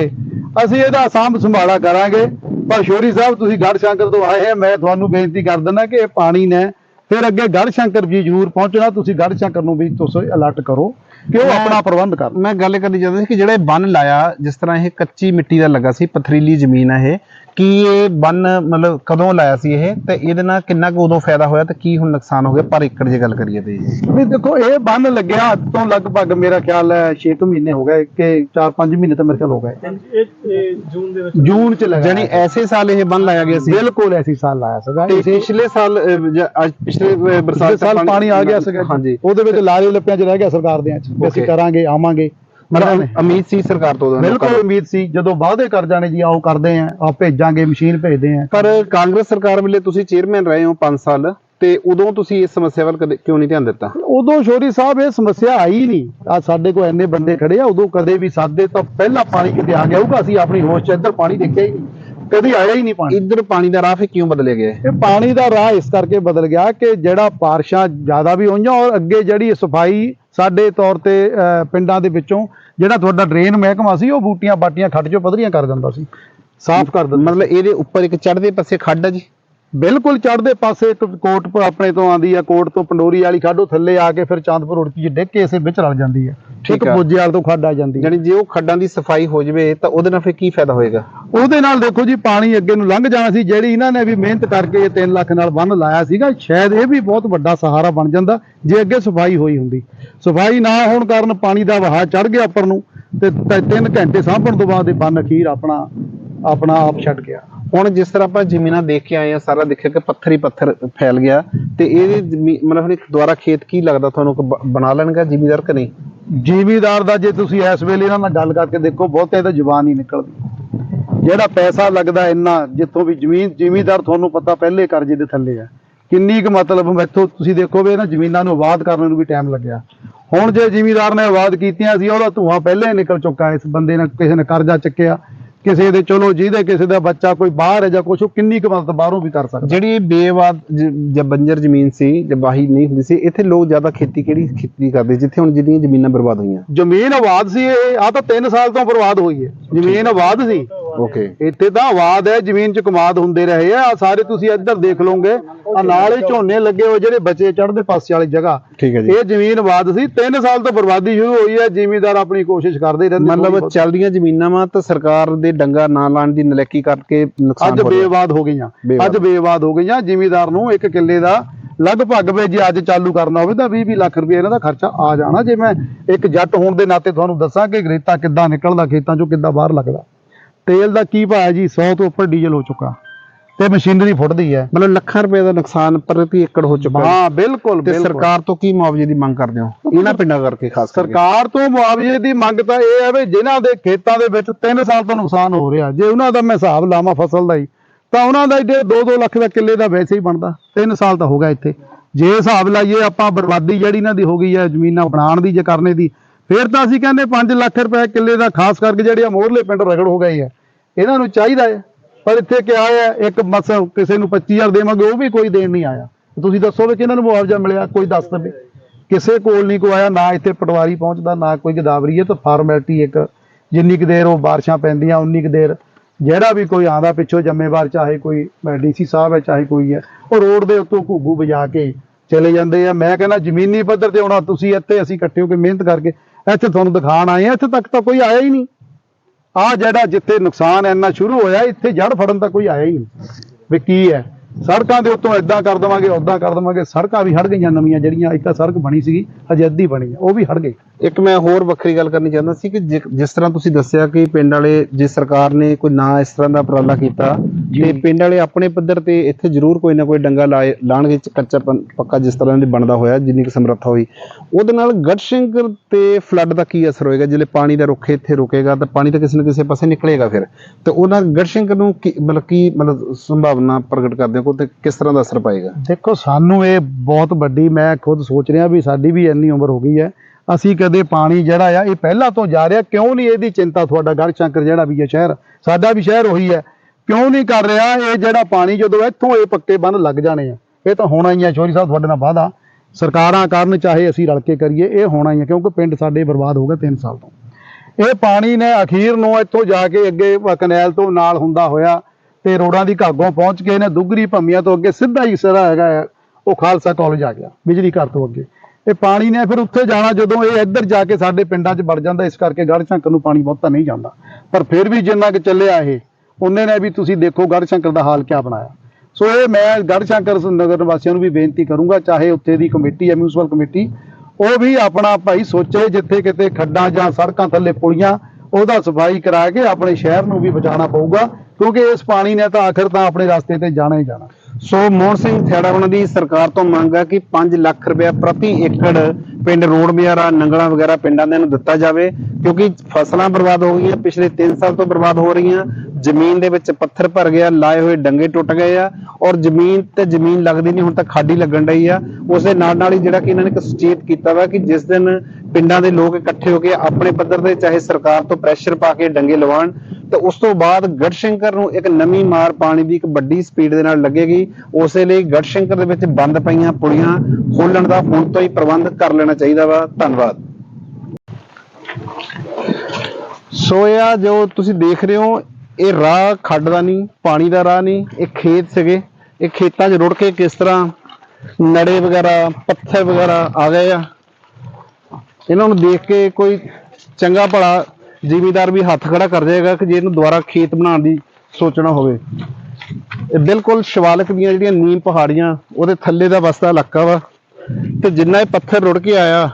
ਅਸੀਂ ਇਹਦਾ ਸਾਂਭ ਸੰਭਾਲਾ ਕਰਾਂਗੇ। ਪਰ ਸ਼ੋਰੀ ਸਾਹਿਬ ਤੁਸੀਂ ਗੜ ਸ਼ੰਕਰ ਤੋਂ ਆਏ ਹੈ ਮੈਂ ਤੁਹਾਨੂੰ ਬੇਨਤੀ ਕਰ ਦਿੰਦਾ ਕਿ ਇਹ ਪਾਣੀ ਨੇ ਫਿਰ ਅੱਗੇ ਗੜ ਸ਼ੰਕਰ ਜੀ ਜ਼ਰੂਰ ਪਹੁੰਚਣਾ ਤੁਸੀਂ ਗੜ ਸ਼ੰਕਰ ਨੂੰ ਵੀ ਤੁਸੀਂ ਅਲਰਟ ਕਰੋ ਕਿ ਉਹ ਆਪਣਾ ਪ੍ਰਬੰਧ ਕਰਨ ਮੈਂ ਗੱਲ ਕਰਨੀ ਚਾਹੁੰਦਾ ਸੀ ਕਿ ਜਿਹੜਾ ਇਹ ਬੰਨ ਲਾਇਆ ਜਿਸ ਤਰ੍ਹਾਂ ਇਹ ਕੱਚੀ ਮਿੱਟੀ ਦਾ ਲੱਗਾ ਸੀ ਪਥਰੀਲੀ ਜ਼ਮੀਨ ਹੈ ਇਹ ਕੀ ਇਹ ਬੰਨ ਮਤਲਬ ਕਦੋਂ ਲਾਇਆ ਸੀ ਇਹ ਤੇ ਇਹਦੇ ਨਾਲ ਕਿੰਨਾ ਕੁ ਉਦੋਂ ਫਾਇਦਾ ਹੋਇਆ ਤੇ ਕੀ ਹੁਣ ਨੁਕਸਾਨ ਹੋ ਗਿਆ? ਪਰ ਏਕੜ ਜੇ ਗੱਲ ਕਰੀਏ ਤੇ ਨਹੀਂ ਦੇਖੋ ਇਹ ਬੰਨ ਲੱਗਿਆ ਅੱਜ ਤੋਂ ਲਗਭਗ ਮੇਰਾ ਖਿਆਲ ਹੈ 6 ਮਹੀਨੇ ਹੋ ਗਏ ਕਿ 4-5 ਮਹੀਨੇ ਤਾਂ ਮੇਰੇ ਖਿਆਲ ਹੋ ਗਏ। ਇਹ ਜੂਨ ਦੇ ਵਿੱਚ ਜੂਨ ਚ ਲਗਾਇਆ ਜਾਨੀ ਐਸੇ ਸਾਲ ਇਹ ਬੰਨ ਲਾਇਆ ਗਿਆ ਸੀ? ਬਿਲਕੁਲ ਐਸੀ ਸਾਲ ਲਾਇਆ ਸੀਗਾ। ਤੇ ਪਿਛਲੇ ਸਾਲ ਅਹ, ਜਾਂ ਅੱਜ ਪਿਛਲੇ ਅਹ, ਬਰਸਾਤ ਦਾ ਸਾਲ ਪਾਣੀ ਆ ਗਿਆ ਸੀਗਾ ਹਾਂਜੀ। ਉਹਦੇ ਵਿੱਚ ਲਾਰੇ ਲੱਪਿਆਂ ਚ ਰਹਿ ਗਿਆ ਸਰਕਾਰ ਦੇ ਚ ਵੀ ਅਸੀਂ Okay. ਕਰਾਂਗੇ ਆਵਾਂਗੇ। ਮਤਲਬ ਉਮੀਦ ਸੀ ਸਰਕਾਰ ਤੋਂ ਉਦੋਂ ਬਿਲਕੁਲ ਉਮੀਦ ਸੀ ਜਦੋਂ ਵਾਅਦੇ ਕਰ ਜਾਣੇ ਜੀ ਆਓ ਕਰਦੇ ਆਂ ਆ ਭੇਜਾਂਗੇ ਮਸ਼ੀਨ ਭੇਜਦੇ ਆਂ। ਪਰ ਕਾਂਗਰਸ ਸਰਕਾਰ ਵੇਲੇ ਤੁਸੀਂ ਚੇਅਰਮੈਨ ਰਹੇ ਹੋ 5 ਸਾਲ ਤੇ ਉਦੋਂ ਤੁਸੀਂ ਇਸ ਸਮੱਸਿਆ ਵੱਲ ਕਦੇ ਕਿਉਂ ਨਹੀਂ ਧਿਆਨ ਦਿੱਤਾ? ਉਦੋਂ ਸ਼ੋਰੀ ਸਾਹਿਬ ਇਹ ਸਮੱਸਿਆ ਆਈ ਨਹੀਂ। ਆ ਸਾਡੇ ਕੋਲ ਇੰਨੇ ਬੰਦੇ ਖੜੇ ਆ ਉਦੋਂ ਕਦੇ ਵੀ ਸਾਦੇ ਤੋਂ ਪਹਿਲਾਂ ਪਾਣੀ ਕਿਤੇ ਆ ਗਿਆ ਹੋਊਗਾ ਅਸੀਂ ਆਪਣੀ ਹੋਸ਼ ਚ ਇੱਧਰ ਪਾਣੀ ਦੇਖਿਆ ਹੀ ਨਹੀਂ। ਕਦੀ ਆਇਆ ਹੀ ਨਹੀਂ ਪਾਣੀ। ਇੱਧਰ ਪਾਣੀ ਦਾ ਰਾਹ ਫੇ ਕਿਉਂ ਬਦਲਿਆ ਗਿਆ? ਇਹ ਪਾਣੀ ਦਾ ਰਾਹ ਇਸ ਕਰਕੇ ਬਦਲ ਗਿਆ ਕਿ ਜਿਹੜਾ ਬਾਰਿਸ਼ਾਂ ਜ਼ਿਆਦਾ ਵੀ ਹੋਈਆਂ ਔਰ ਅੱਗੇ ਜਿਹੜੀ ਸਫ਼ਾਈ ਸਾਡੇ ਤੌਰ ਤੇ ਪਿੰਡਾਂ ਦੇ ਵਿੱਚੋਂ ਜਿਹੜਾ ਤੁਹਾਡਾ ਡਰੇਨ ਮਹਿਕਮਾ ਸੀ, ਉਹ ਬੂਟੀਆਂ ਬਾਟੀਆਂ ਖੱਡ ਚੋਂ ਪੱਧਰੀਆਂ ਕਰ ਦਿੰਦਾ ਸੀ। ਸਾਫ਼ ਕਰ ਦਿੰਦਾ ਮਤਲਬ ਇਹਦੇ ਉੱਪਰ ਇੱਕ ਚੜ੍ਹਦੇ ਪਾਸੇ ਖੱਡ ਹੈ ਜੀ। ਬਿਲਕੁਲ ਚੜ੍ਹਦੇ ਪਾਸੇ ਇੱਕ ਕੋਟ ਆਪਣੇ ਤੋਂ ਆਂਦੀ ਆ ਕੋਟ ਤੋਂ ਪੰਡੋਰੀ ਵਾਲੀ ਖੱਡ ਉਹ ਥੱਲੇ ਆ ਕੇ ਫਿਰ ਚਾਂਦਪੁਰ ਉੜਕੀ ਚ ਡਿੱਗ ਕੇ ਇਸੇ ਵਿੱਚ ਰਲ ਜਾਂਦੀ ਹੈ ਠੀਕ ਆ। ਬੋਜੇ ਵਾਲ ਤੋਂ ਖੱਡ ਆ ਜਾਂਦੀ ਹੈ ਜਾਨੀ ਜੇ ਉਹ ਖੱਡਾਂ ਦੀ ਸਫ਼ਾਈ ਹੋ ਜਵੇ ਤਾਂ ਉਹਦੇ ਨਾਲ ਫੇ ਕੀ ਫਾਇਦਾ ਹੋਏਗਾ? ਉਹਦੇ ਨਾਲ ਦੇਖੋ ਜੀ ਪਾਣੀ ਅੱਗੇ ਨੂੰ ਲੰਘ ਜਾਣਾ ਸੀ ਜਿਹੜੀ ਇਹਨਾਂ ਨੇ ਵੀ ਮਿਹਨਤ ਕਰਕੇ ਇਹ 3 ਲੱਖ ਨਾਲ ਬੰਨ ਲਾਇਆ ਸੀਗਾ ਸ਼ਾਇਦ ਇਹ ਵੀ ਬਹੁਤ ਵੱਡਾ ਸਹਾਰਾ ਬਣ ਜਾਂਦਾ ਜੇ ਅੱਗੇ ਸਫ਼ਾਈ ਹੋਈ ਹੁੰਦੀ। ਸਫ਼ਾਈ ਨਾ ਹੋਣ ਕਾਰਨ ਪਾਣੀ ਦਾ ਵਹਾਅ ਚੜ ਗਿਆ ਉੱਪਰ ਨੂੰ ਤੇ 3 ਘੰਟੇ ਸਾਂਭਣ ਤੋਂ ਬਾਅਦ ਇਹ ਬੰਨ ਅਖੀਰ ਆਪਣਾ ਆਪਣਾ ਆਪ ਛੱਡ ਗਿਆ। ਹੁਣ ਜਿਸ ਤਰ੍ਹਾਂ ਆਪਾਂ ਜ਼ਮੀਨਾਂ ਦੇਖ ਕੇ ਆਏ ਆ ਸਾਰਾ ਦੇਖਿਆ ਕਿ ਪੱਥਰ ਹੀ ਪੱਥਰ ਫੈਲ ਗਿਆ। ਤੇ ਇਹਦੇ ਜ਼ਮੀ- ਮਤਲਬ ਹੁਣ ਇੱਕ ਦੁਆਰਾ ਖੇਤ ਕੀ ਲੱਗਦਾ ਤੁਹਾਨੂੰ? ਬਣਾ ਲੈਣਗਾ ਜ਼ਿਮੀਦਾਰ ਕਿ ਨਹੀਂ? ਜ਼ਿਮੀਦਾਰ ਦਾ ਜੇ ਤੁਸੀਂ ਇਸ ਵੇਲੇ ਇਹਨਾਂ ਨਾਲ ਗੱਲ ਕਰਕੇ ਦੇਖੋ, ਬਹੁਤੇ ਤਾਂ ਜ਼ੁਬਾਨ ਹੀ ਨਿਕਲਦੀ। ਜਿਹੜਾ ਪੈਸਾ ਲੱਗਦਾ ਇੰਨਾ, ਜਿੱਥੋਂ ਵੀ ਜ਼ਮੀਨ, ਜ਼ਿਮੀਦਾਰ ਤੁਹਾਨੂੰ ਪਤਾ ਪਹਿਲੇ ਕਰਜ਼ੇ ਦੇ ਥੱਲੇ ਆ। ਕਿੰਨੀ ਕੁ ਮਤਲਬ ਮੈਥੋਂ ਤੁਸੀਂ ਦੇਖੋ ਵੀ ਇਹਨਾਂ ਜ਼ਮੀਨਾਂ ਨੂੰ ਆਬਾਦ ਕਰਨ ਨੂੰ ਵੀ ਟਾਈਮ ਲੱਗਿਆ। ਹੁਣ ਜੇ ਜ਼ਿਮੀਦਾਰ ਨੇ ਆਬਾਦ ਕੀਤੀਆਂ ਸੀ, ਉਹਦਾ ਧੂਆਂ ਪਹਿਲੇ ਹੀ ਨਿਕਲ ਚੁੱਕਾ ਇਸ ਬੰਦੇ ਨੇ ਕਿਸੇ ਨੇ ਕਰਜ਼ਾ ਚੱਕਿਆ। ਕਿਸੇ ਦੇ ਚਲੋ ਜਿਹਦੇ ਕਿਸੇ ਦਾ ਬੱਚਾ ਕੋਈ ਬਾਹਰ ਹੈ ਜਾਂ ਕੁਛ ਉਹ ਕਿੰਨੀ ਕੁ ਮਦਦ ਬਾਹਰੋਂ ਵੀ ਕਰ ਸਕਦਾ। ਜਿਹੜੀ ਬੇਵਾਦ ਜ- ਬੰਜਰ ਜ਼ਮੀਨ ਸੀ ਜਾਂ ਵਾਹੀ ਨਹੀਂ ਹੁੰਦੀ ਸੀ ਇੱਥੇ ਲੋਕ ਜ਼ਿਆਦਾ ਖੇਤੀ ਕਿਹੜੀ ਖੇਤੀ ਕਰਦੇ ਜਿੱਥੇ ਹੁਣ ਜਿਹੜੀਆਂ ਜ਼ਮੀਨਾਂ ਬਰਬਾਦ ਹੋਈਆਂ। ਜ਼ਮੀਨ ਆਬਾਦ ਸੀ ਇਹ ਆ ਤਾਂ 3 ਸਾਲ ਤੋਂ ਬਰਬਾਦ ਹੋਈ ਹੈ। ਜ਼ਮੀਨ ਆਬਾਦ ਸੀ। ਓਕੇ ਇੱਥੇ ਤਾਂ ਆਬਾਦ ਹੈ ਜ਼ਮੀਨ 'ਚ ਕਮਾਦ ਹੁੰਦੇ ਰਹੇ ਆ। ਆਹ ਸਾਰੇ ਤੁਸੀਂ ਇੱਧਰ ਦੇਖ ਲਓਗੇ। ਆ ਨਾਲ ਹੀ ਝੋਨੇ ਲੱਗੇ ਹੋਏ ਜਿਹੜੇ ਬਚੇ ਚੜ੍ਹਦੇ ਪਾਸੇ ਵਾਲੀ ਜਗ੍ਹਾ। ਠੀਕ ਹੈ ਜੀ। ਇਹ ਜ਼ਮੀਨ ਆਬਾਦ ਸੀ। 3 ਸਾਲ ਤੋਂ ਬਰਬਾਦੀ ਸ਼ੁਰੂ ਹੋਈ ਹੈ। ਜ਼ਿਮੀਦਾਰ ਆਪਣੀ ਕੋਸ਼ਿਸ਼ ਕਰਦੇ ਰਹਿੰਦੇ। ਮਤਲਬ। ਚੱਲਦੀਆਂ ਜ਼ਮੀਨਾਂ ਵਾ ਤਾਂ ਸਰਕਾਰ ਦੇ ਡੰਗਾ ਨਾ ਲਾਣ ਦੀ ਨਲੇਕੀ ਕਰਕੇ ਨੁਕਸਾਨ ਅੱਜ ਹੋ ਰਿਹਾ। ਬੇਵਾਦ ਹੋ ਗਈਆਂ। ਬੇਵਾਦ। ਅੱਜ ਬੇਵਾਦ ਹੋ ਗਈਆਂ। ਜ਼ਿਮੀਦਾਰ ਨੂੰ ਇੱਕ ਕਿੱਲੇ ਦਾ ਲਗਭਗ ਵੀ ਜੇ ਅੱਜ ਚਾਲੂ ਕਰਨਾ ਹੋਵੇ ਤਾਂ 20 20 ਲੱਖ ਰੁਪਏ ਇਹਨਾਂ ਦਾ ਖਰਚਾ ਆ ਜਾਣਾ। ਜੇ ਮੈਂ ਇੱਕ ਜੱਟ ਹੋਣ ਦੇ ਨਾਤੇ ਤੁਹਾਨੂੰ ਦੱਸਾਂ ਕਿ ਰੇਤਾ ਕਿੱਦਾਂ ਨਿਕਲਦਾ ਖੇਤਾਂ 'ਚੋਂ ਕਿੱਦਾਂ ਬਾਹਰ ਲੱਗਦਾ। ਤੇਲ ਦਾ ਕੀ ਭਾਅ ਹੈ ਜੀ? 100 ਤੋਂ ਉੱਪਰ ਡੀਜ਼ਲ ਹੋ ਚੁੱਕਾ। ਤੇ ਮਸ਼ੀਨਰੀ ਫੁੱਟਦੀ ਹੈ। ਮਤਲਬ ਲੱਖਾਂ ਰੁਪਏ ਦਾ ਨੁਕਸਾਨ ਪ੍ਰਤੀ ਏਕੜ ਹੋ ਚੁੱਕਾ। ਹੈ ਬਿਲਕੁਲ ਤੇ ਸਰਕਾਰ ਤੋਂ ਕੀ ਮੁਆਵਜ਼ੇ ਦੀ ਮੰਗ ਕਰਦੇ ਹੋ? ਇਹਨਾਂ ਪਿੰਡਾਂ ਕਰਕੇ ਖਾਸ ਕਰਕੇ। ਸਰਕਾਰ ਤੋਂ ਮੁਆਵਜ਼ੇ ਦੀ ਮੰਗ ਤਾਂ ਇਹ ਹੈ ਵੀ ਜਿਨ੍ਹਾਂ ਦੇ ਖੇਤਾਂ ਦੇ ਵਿੱਚ 3 ਸਾਲ ਤੋਂ ਨੁਕਸਾਨ ਹੋ ਰਿਹਾ ਜੇ ਉਹਨਾਂ ਦਾ ਮੈਂ ਹਿਸਾਬ ਲਾਵਾਂ ਫਸਲ ਦਾ ਹੀ ਤਾਂ ਉਹਨਾਂ ਦਾ ਇੱਡੇ 2-2 ਲੱਖ ਦਾ ਕਿੱਲੇ ਦਾ ਵੈਸੇ ਹੀ ਬਣਦਾ। 3 ਸਾਲ ਤਾਂ ਹੋ ਗਿਆ ਇੱਥੇ। ਜੇ ਹਿਸਾਬ ਲਾਈਏ ਆਪਾਂ ਬਰਬਾਦੀ ਜਿਹੜੀ ਇਹਨਾਂ ਦੀ ਹੋ ਗਈ ਹੈ ਜ਼ਮੀਨਾਂ ਬਣਾਉਣ ਦੀ ਜੇ ਕਰਨੇ ਦੀ ਫਿਰ ਤਾਂ ਅਸੀਂ ਕਹਿੰਦੇ 5 ਲੱਖ ਰੁਪਏ ਕਿੱਲੇ ਦਾ ਖਾਸ ਕਰਕੇ ਜਿਹੜੇ ਆ ਮੋਹਰਲੇ ਪਿੰਡ ਰਗੜ ਹੋ ਗਏ ਆ, ਇਹਨਾਂ ਨੂੰ ਚਾਹੀਦਾ ਹੈ ਪਰ ਇੱਥੇ ਕਿਹਾ ਹੈ ਇੱਕ ਮਸ ਕਿਸੇ ਨੂੰ 25000 ਦੇਵਾਂਗੇ, ਉਹ ਵੀ ਕੋਈ ਦੇਣ ਨਹੀਂ ਆਇਆ। ਤੁਸੀਂ ਦੱਸੋ ਵੀ ਕਿਹਨਾਂ ਨੂੰ ਮੁਆਵਜ਼ਾ ਮਿਲਿਆ, ਕੋਈ ਦੱਸ ਦੇਵੇ। ਕਿਸੇ ਕੋਲ ਨਹੀਂ ਕੋਈ ਆਇਆ, ਨਾ ਇੱਥੇ ਪਟਵਾਰੀ ਪਹੁੰਚਦਾ, ਨਾ ਕੋਈ ਗਦਾਵਰੀ ਹੈ, ਤਾਂ ਫਾਰਮੈਲਿਟੀ ਇੱਕ, ਜਿੰਨੀ ਕੁ ਦੇਰ ਉਹ ਬਾਰਿਸ਼ਾਂ ਪੈਂਦੀਆਂ, ਉਨੀ ਕੁ ਦੇਰ ਜਿਹੜਾ ਵੀ ਕੋਈ ਆਂਦਾ ਪਿੱਛੋਂ ਜ਼ਿੰਮੇਵਾਰ, ਚਾਹੇ ਕੋਈ ਡੀਸੀ ਸਾਹਿਬ ਹੈ, ਚਾਹੇ ਕੋਈ ਹੈ, ਉਹ ਰੋਡ ਦੇ ਉੱਤੋਂ ਘੁੱਗੂ ਵਜਾ ਕੇ ਚਲੇ ਜਾਂਦੇ ਆ। ਮੈਂ ਕਹਿੰਦਾ ਜ਼ਮੀਨੀ ਪੱਧਰ ਤੇ ਹੁਣ ਤੁਸੀਂ ਇੱਥੇ ਅਸੀਂ ਇਕੱਠੇ ਹੋ ਕੇ ਮਿਹਨਤ ਕਰਕੇ ਇੱਥੇ ਤੁਹਾਨੂੰ ਦਿਖਾਣ ਆਏ ਆ, ਇੱਥੇ ਤੱਕ ਤਾਂ ਕੋਈ ਆਇਆ ਹੀ ਨਹੀਂ। ਆ ਜਿਹੜਾ ਜਿੱਥੇ ਨੁਕਸਾਨ ਇੰਨਾ ਸ਼ੁਰੂ ਹੋਇਆ, ਇੱਥੇ ਜੜ ਫੜਨ ਤਾਂ ਕੋਈ ਆਇਆ ਹੀ ਨਹੀਂ। ਵੀ ਕੀ ਹੈ? ਸੜਕਾਂ ਦੇ ਉੱਤੋਂ ਇਦਾਂ ਕਰ ਦਵਾਂਗੇ ਉਦਾਂ ਕਰ ਦਵਾਂਗੇ, ਸੜਕਾਂ ਵੀ ਹੜ ਗਈਆਂ ਨਵੀਆਂ ਜਿਹੜੀਆਂ ਇੱਕ ਤਾਂ ਸੜਕ ਬਣੀ ਸੀਗੀ, ਹਜੇ ਅੱਧੀ ਬਣੀ ਹੈ ਉਹ ਵੀ ਹੜ ਗਈ। ਇੱਕ ਮੈਂ ਹੋਰ ਵੱਖਰੀ ਗੱਲ ਕਰਨੀ ਚਾਹੁੰਦਾ ਸੀ ਕਿ ਜਿਸ ਤਰ੍ਹਾਂ ਤੁਸੀਂ ਦੱਸਿਆ ਕਿ ਪਿੰਡ ਵਾਲੇ ਜੇ ਸਰਕਾਰ ਨੇ ਕੋਈ ਨਾ ਇਸ ਤਰ੍ਹਾਂ ਦਾ ਉਪਰਾਲਾ ਕੀਤਾ ਤੇ ਪਿੰਡ ਵਾਲੇ ਆਪਣੇ ਪੱਧਰ ਤੇ ਇੱਥੇ ਜ਼ਰੂਰ ਕੋਈ ਨਾ ਕੋਈ ਡੰਗਾ ਲਾਣਗੇ ਕੱਚਾ ਪੱਕਾ ਜਿਸ ਤਰ੍ਹਾਂ ਦੇ ਬਣਦਾ ਹੋਇਆ ਜਿੰਨੀ ਕੁ ਸਮਰੱਥਾ ਹੋਈ। ਉਹਦੇ ਨਾਲ ਗੜਸ਼ਿੰਗ ਤੇ ਫਲੱਡ ਦਾ ਕੀ ਅਸਰ ਹੋਏਗਾ? ਜਿਹੜੇ ਪਾਣੀ ਦਾ ਰੁੱਖ ਇੱਥੇ ਰੁਕੇਗਾ ਤਾਂ ਪਾਣੀ ਤਾਂ ਕਿਸੇ ਨਾ ਕਿਸੇ ਪਾਸੇ ਨਿਕਲੇਗਾ ਫਿਰ। ਤੇ ਉਹਨਾਂ ਗੜਸ਼ਿੰਗ ਨੂੰ ਕੀ ਮਤਲਬ ਕੀ ਮਤਲਬ ਸੰਭਾਵਨਾ ਪ੍ਰਗਟ ਕਰਦੇ ਹੋ? ਤੇ ਕਿਸ ਤਰ੍ਹਾਂ ਦਾ ਅਸਰ ਪਾਏਗਾ? ਦੇਖੋ ਸਾਨੂੰ ਇਹ ਬਹੁਤ ਵੱਡੀ ਮੈਂ ਖੁਦ ਸੋਚ ਰਿਹਾ ਵੀ ਸਾਡੀ ਵੀ ਇੰਨੀ ਉਮਰ ਹੋ ਗਈ ਹੈ ਅਸੀਂ ਕਦੇ ਪਾਣੀ ਜਿਹੜਾ ਆ ਇਹ ਪਹਿਲਾਂ ਤੋਂ ਜਾ ਰਿਹਾ ਕਿਉਂ ਨਹੀਂ ਇਹਦੀ ਚਿੰਤਾ ਤੁਹਾਡਾ ਗੜ ਸ਼ੰਕਰ ਜਿਹੜਾ ਵੀ ਹੈ ਸ਼ਹਿਰ? ਸਾਡਾ ਵੀ ਸ਼ਹਿਰ ਉਹੀ ਹੈ ਕਿਉਂ ਨਹੀਂ ਕਰ ਰਿਹਾ ਇਹ ਜਿਹੜਾ ਪਾਣੀ ਜਦੋਂ ਇੱਥੋਂ ਇਹ ਪੱਕੇ ਬੰਨ ਲੱਗ ਜਾਣੇ ਆ? ਇਹ ਤਾਂ ਹੋਣਾ ਹੀ ਆ ਸ਼ੋਰੀ ਸਾਹਿਬ ਤੁਹਾਡੇ ਨਾਲ ਵਾਅਦਾ। ਸਰਕਾਰਾਂ ਕਰਨ ਚਾਹੇ ਅਸੀਂ ਰਲ ਕੇ ਕਰੀਏ ਇਹ ਹੋਣਾ ਹੀ ਆ ਕਿਉਂਕਿ ਪਿੰਡ ਸਾਡੇ ਬਰਬਾਦ ਹੋ ਗਏ 3 ਸਾਲ ਤੋਂ। ਇਹ ਪਾਣੀ ਨੇ ਅਖੀਰ ਨੂੰ ਇੱਥੋਂ ਜਾ ਕੇ ਅੱਗੇ ਕਨੈਲ ਤੋਂ ਨਾਲ ਹੁੰਦਾ ਹੋਇਆ ਤੇ ਰੋਡਾਂ ਦੀ ਘਾਗੋਂ ਪਹੁੰਚ ਕੇ ਇਹਨੇ ਦੁੱਗਰੀ ਭੰਮੀਆਂ ਤੋਂ ਅੱਗੇ ਸਿੱਧਾ ਹੀ ਸਰਾ ਹੈਗਾ ਹੈ, ਉਹ ਖਾਲਸਾ ਕਾਲਜ ਆ ਗਿਆ ਬਿਜਲੀ ਘਰ ਤੋਂ ਅੱਗੇ। ਇਹ ਪਾਣੀ ਨੇ ਫਿਰ ਉੱਥੇ ਜਾਣਾ ਜਦੋਂ ਇਹ ਇੱਧਰ ਜਾ ਕੇ ਸਾਡੇ ਪਿੰਡਾਂ 'ਚ ਵੜ ਜਾਂਦਾ, ਇਸ ਕਰਕੇ ਗੜ ਸ਼ੰਕਰ ਨੂੰ ਪਾਣੀ ਬਹੁਤਾ ਨਹੀਂ ਜਾਂਦਾ। ਪਰ ਫਿਰ ਵੀ ਜਿੰਨਾ ਕਿ ਚੱਲਿਆ ਇਹ, ਉਹਨੇ ਨੇ ਵੀ ਤੁਸੀਂ ਦੇਖੋ ਗੜਸ਼ੰਕਰ ਦਾ ਹਾਲ ਕਿਆ ਬਣਾਇਆ। ਸੋ ਇਹ ਮੈਂ ਗੜਸ਼ੰਕਰ ਨਗਰ ਵਾਸੀਆਂ ਨੂੰ ਵੀ ਬੇਨਤੀ ਕਰੂੰਗਾ, ਚਾਹੇ ਉੱਥੇ ਦੀ ਕਮੇਟੀ ਹੈ ਮਿਊਨਿਸਪਲ ਕਮੇਟੀ, ਉਹ ਵੀ ਆਪਣਾ ਭਾਈ ਸੋਚੇ ਜਿੱਥੇ ਕਿਤੇ ਖੱਡਾਂ ਜਾਂ ਸੜਕਾਂ ਥੱਲੇ ਪੁਲੀਆਂ, ਉਹਦਾ ਸਫ਼ਾਈ ਕਰਾ ਕੇ ਆਪਣੇ ਸ਼ਹਿਰ ਨੂੰ ਵੀ ਬਚਾਉਣਾ ਪਊਗਾ। ਕਿਉਂਕਿ ਇਸ ਪਾਣੀ ਨੇ ਤਾਂ ਆਖਰ ਤਾਂ ਆਪਣੇ ਰਸਤੇ ਤੇ ਜਾਣਾ ਹੀ ਜਾਣਾ। ਸੋ ਮੋਹਨ ਸਿੰਘ ਥਿਆੜਾ ਉਹਨਾਂ ਦੀ ਸਰਕਾਰ ਤੋਂ ਮੰਗ ਹੈ ਕਿ 5 ਲੱਖ ਰੁਪਇਆ ਪ੍ਰਤੀ ਏਕੜ ਪਿੰਡ ਰੋਡ ਮਿਆਰਾ, ਨੰਗਲਾਂ ਵਗੈਰਾ ਪਿੰਡਾਂ ਦੇ ਨੂੰ ਦਿੱਤਾ ਜਾਵੇ, ਕਿਉਂਕਿ ਫਸਲਾਂ ਬਰਬਾਦ ਹੋ ਗਈਆਂ, ਪਿਛਲੇ 3 ਸਾਲ ਤੋਂ ਬਰਬਾਦ ਹੋ ਰਹੀਆਂ, ਜ਼ਮੀਨ ਦੇ ਵਿੱਚ ਪੱਥਰ ਭਰ ਗਿਆ, ਲਾਏ ਹੋਏ ਡੰਗੇ ਟੁੱਟ ਗਏ ਆ, ਔਰ ਜ਼ਮੀਨ ਤੇ ਜ਼ਮੀਨ ਲੱਗਦੀ ਨਹੀਂ, ਹੁਣ ਤਾਂ ਖਾਡੀ ਲੱਗਣ ਰਹੀ ਆ। ਉਸ ਦੇ ਨਾਲ ਨਾਲ ਹੀ ਜਿਹੜਾ ਕਿ ਇਹਨਾਂ ਨੇ ਇੱਕ ਸੁਚੇਤ ਕੀਤਾ ਵਾ ਕਿ ਜਿਸ ਦਿਨ ਪਿੰਡਾਂ ਦੇ ਲੋਕ ਇਕੱਠੇ ਹੋ ਕੇ ਆਪਣੇ ਪੱਧਰ ਤੇ ਚਾਹੇ ਸਰਕਾਰ ਤੋਂ ਪ੍ਰੈਸ਼ਰ ਪਾ ਕੇ ਡੰਗੇ ਲਵਾਉਣ ਤੇ ਉਸ ਤੋਂ ਬਾਅਦ ਗੜਸ਼ੰਕਰ ਨੂੰ ਇੱਕ ਨਵੀਂ ਮਾਰ ਪਾਣੀ ਦੀ ਇੱਕ ਵੱਡੀ ਸਪੀਡ ਦੇ ਨਾਲ ਲੱਗੇਗੀ। ਉਸੇ ਲਈ ਗੜਸ਼ੰਕਰ ਦੇ ਵਿੱਚ ਬੰਦ ਪਈਆਂ ਪੁਲੀਆਂ ਖੋਲਣ ਦਾ ਹੁਣ ਤੋਂ ਹੀ ਪ੍ਰਬੰਧ ਕਰ ਲੈਣਾ ਚਾਹੀਦਾ ਵਾ। ਧੰਨਵਾਦ। ਸੋਇਆ ਜੋ ਤੁਸੀਂ ਦੇਖ ਰਹੇ ਹੋ, ਇਹ ਰਾਹ ਖੱਡ ਦਾ ਨਹੀਂ, ਪਾਣੀ ਦਾ ਰਾਹ ਨਹੀਂ, ਇਹ ਖੇਤ ਸੀਗੇ। ਇਹ ਖੇਤਾਂ 'ਚ ਰੁੜ ਕੇ ਕਿਸ ਤਰ੍ਹਾਂ ਨੜੇ ਵਗੈਰਾ, ਪੱਥਰ ਵਗੈਰਾ ਆ ਗਏ ਆ। ਇਹਨਾਂ ਨੂੰ ਦੇਖ ਕੇ ਕੋਈ ਚੰਗਾ ਭਲਾ ਜ਼ਿਮੀਦਾਰ ਵੀ ਹੱਥ ਖੜਾ ਕਰ ਜਾਏਗਾ ਕਿ ਜੇ ਇਹਨੂੰ ਦੁਬਾਰਾ ਖੇਤ ਬਣਾਉਣ ਦੀ ਸੋਚਣਾ ਹੋਵੇ। ਇਹ ਬਿਲਕੁਲ ਸ਼ਿਵਾਲਿਕ ਦੀਆਂ ਜਿਹੜੀਆਂ ਨੀਮ ਪਹਾੜੀਆਂ, ਉਹਦੇ ਥੱਲੇ ਦਾ ਵਸਦਾ ਇਲਾਕਾ ਵਾ। ਤੇ ਜਿੰਨਾ ਇਹ ਪੱਥਰ ਰੁੜ ਕੇ ਆਇਆ,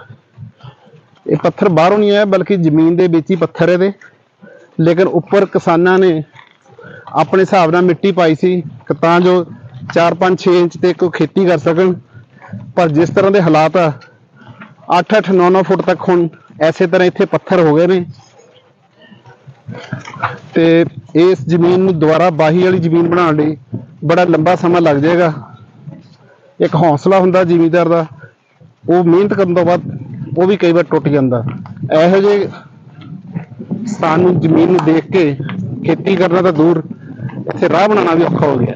ਇਹ ਪੱਥਰ ਬਾਹਰੋਂ ਨਹੀਂ ਆਇਆ, ਬਲਕਿ ਜ਼ਮੀਨ ਦੇ ਵਿੱਚ ਹੀ ਪੱਥਰ ਇਹਦੇ। ਲੇਕਿਨ ਉੱਪਰ ਕਿਸਾਨਾਂ ਨੇ ਆਪਣੇ ਹਿਸਾਬ ਨਾਲ ਮਿੱਟੀ ਪਾਈ ਸੀ ਕਿ ਤਾਂ ਜੋ 4-5 6 ਇੰਚ ਤੇ ਕੋਈ ਖੇਤੀ ਕਰ ਸਕਣ। ਪਰ ਜਿਸ ਤਰ੍ਹਾਂ ਦੇ ਹਾਲਾਤ ਆ 8-8 9-9 ਫੁੱਟ ਤੱਕ ਹੁਣ ਐਸੇ ਤਰ੍ਹਾਂ ਇੱਥੇ ਪੱਥਰ ਹੋ ਗਏ ਨੇ। ਤੇ ਇਸ ਜ਼ਮੀਨ ਨੂੰ ਦੁਬਾਰਾ ਬਾਹੀ ਵਾਲੀ ਜ਼ਮੀਨ ਬਣਾਉਣ ਲਈ ਬੜਾ ਲੰਬਾ ਸਮਾਂ ਲੱਗ ਜਾਏਗਾ। ਇੱਕ ਹੌਸਲਾ ਹੁੰਦਾ ਜ਼ਿਮੀਦਾਰ ਦਾ, ਉਹ ਮਿਹਨਤ ਕਰਨ ਤੋਂ ਬਾਅਦ ਉਹ ਵੀ ਕਈ ਵਾਰ ਟੁੱਟ ਜਾਂਦਾ। ਇਹੋ ਜਿਹੇ ਸਥਾਨ ਨੂੰ ਜ਼ਮੀਨ ਨੂੰ ਦੇਖ ਕੇ ਖੇਤੀ ਕਰਨਾ ਤਾਂ ਦੂਰ, ਇੱਥੇ ਰਾਹ ਬਣਾਉਣਾ ਵੀ ਔਖਾ ਹੋ ਗਿਆ।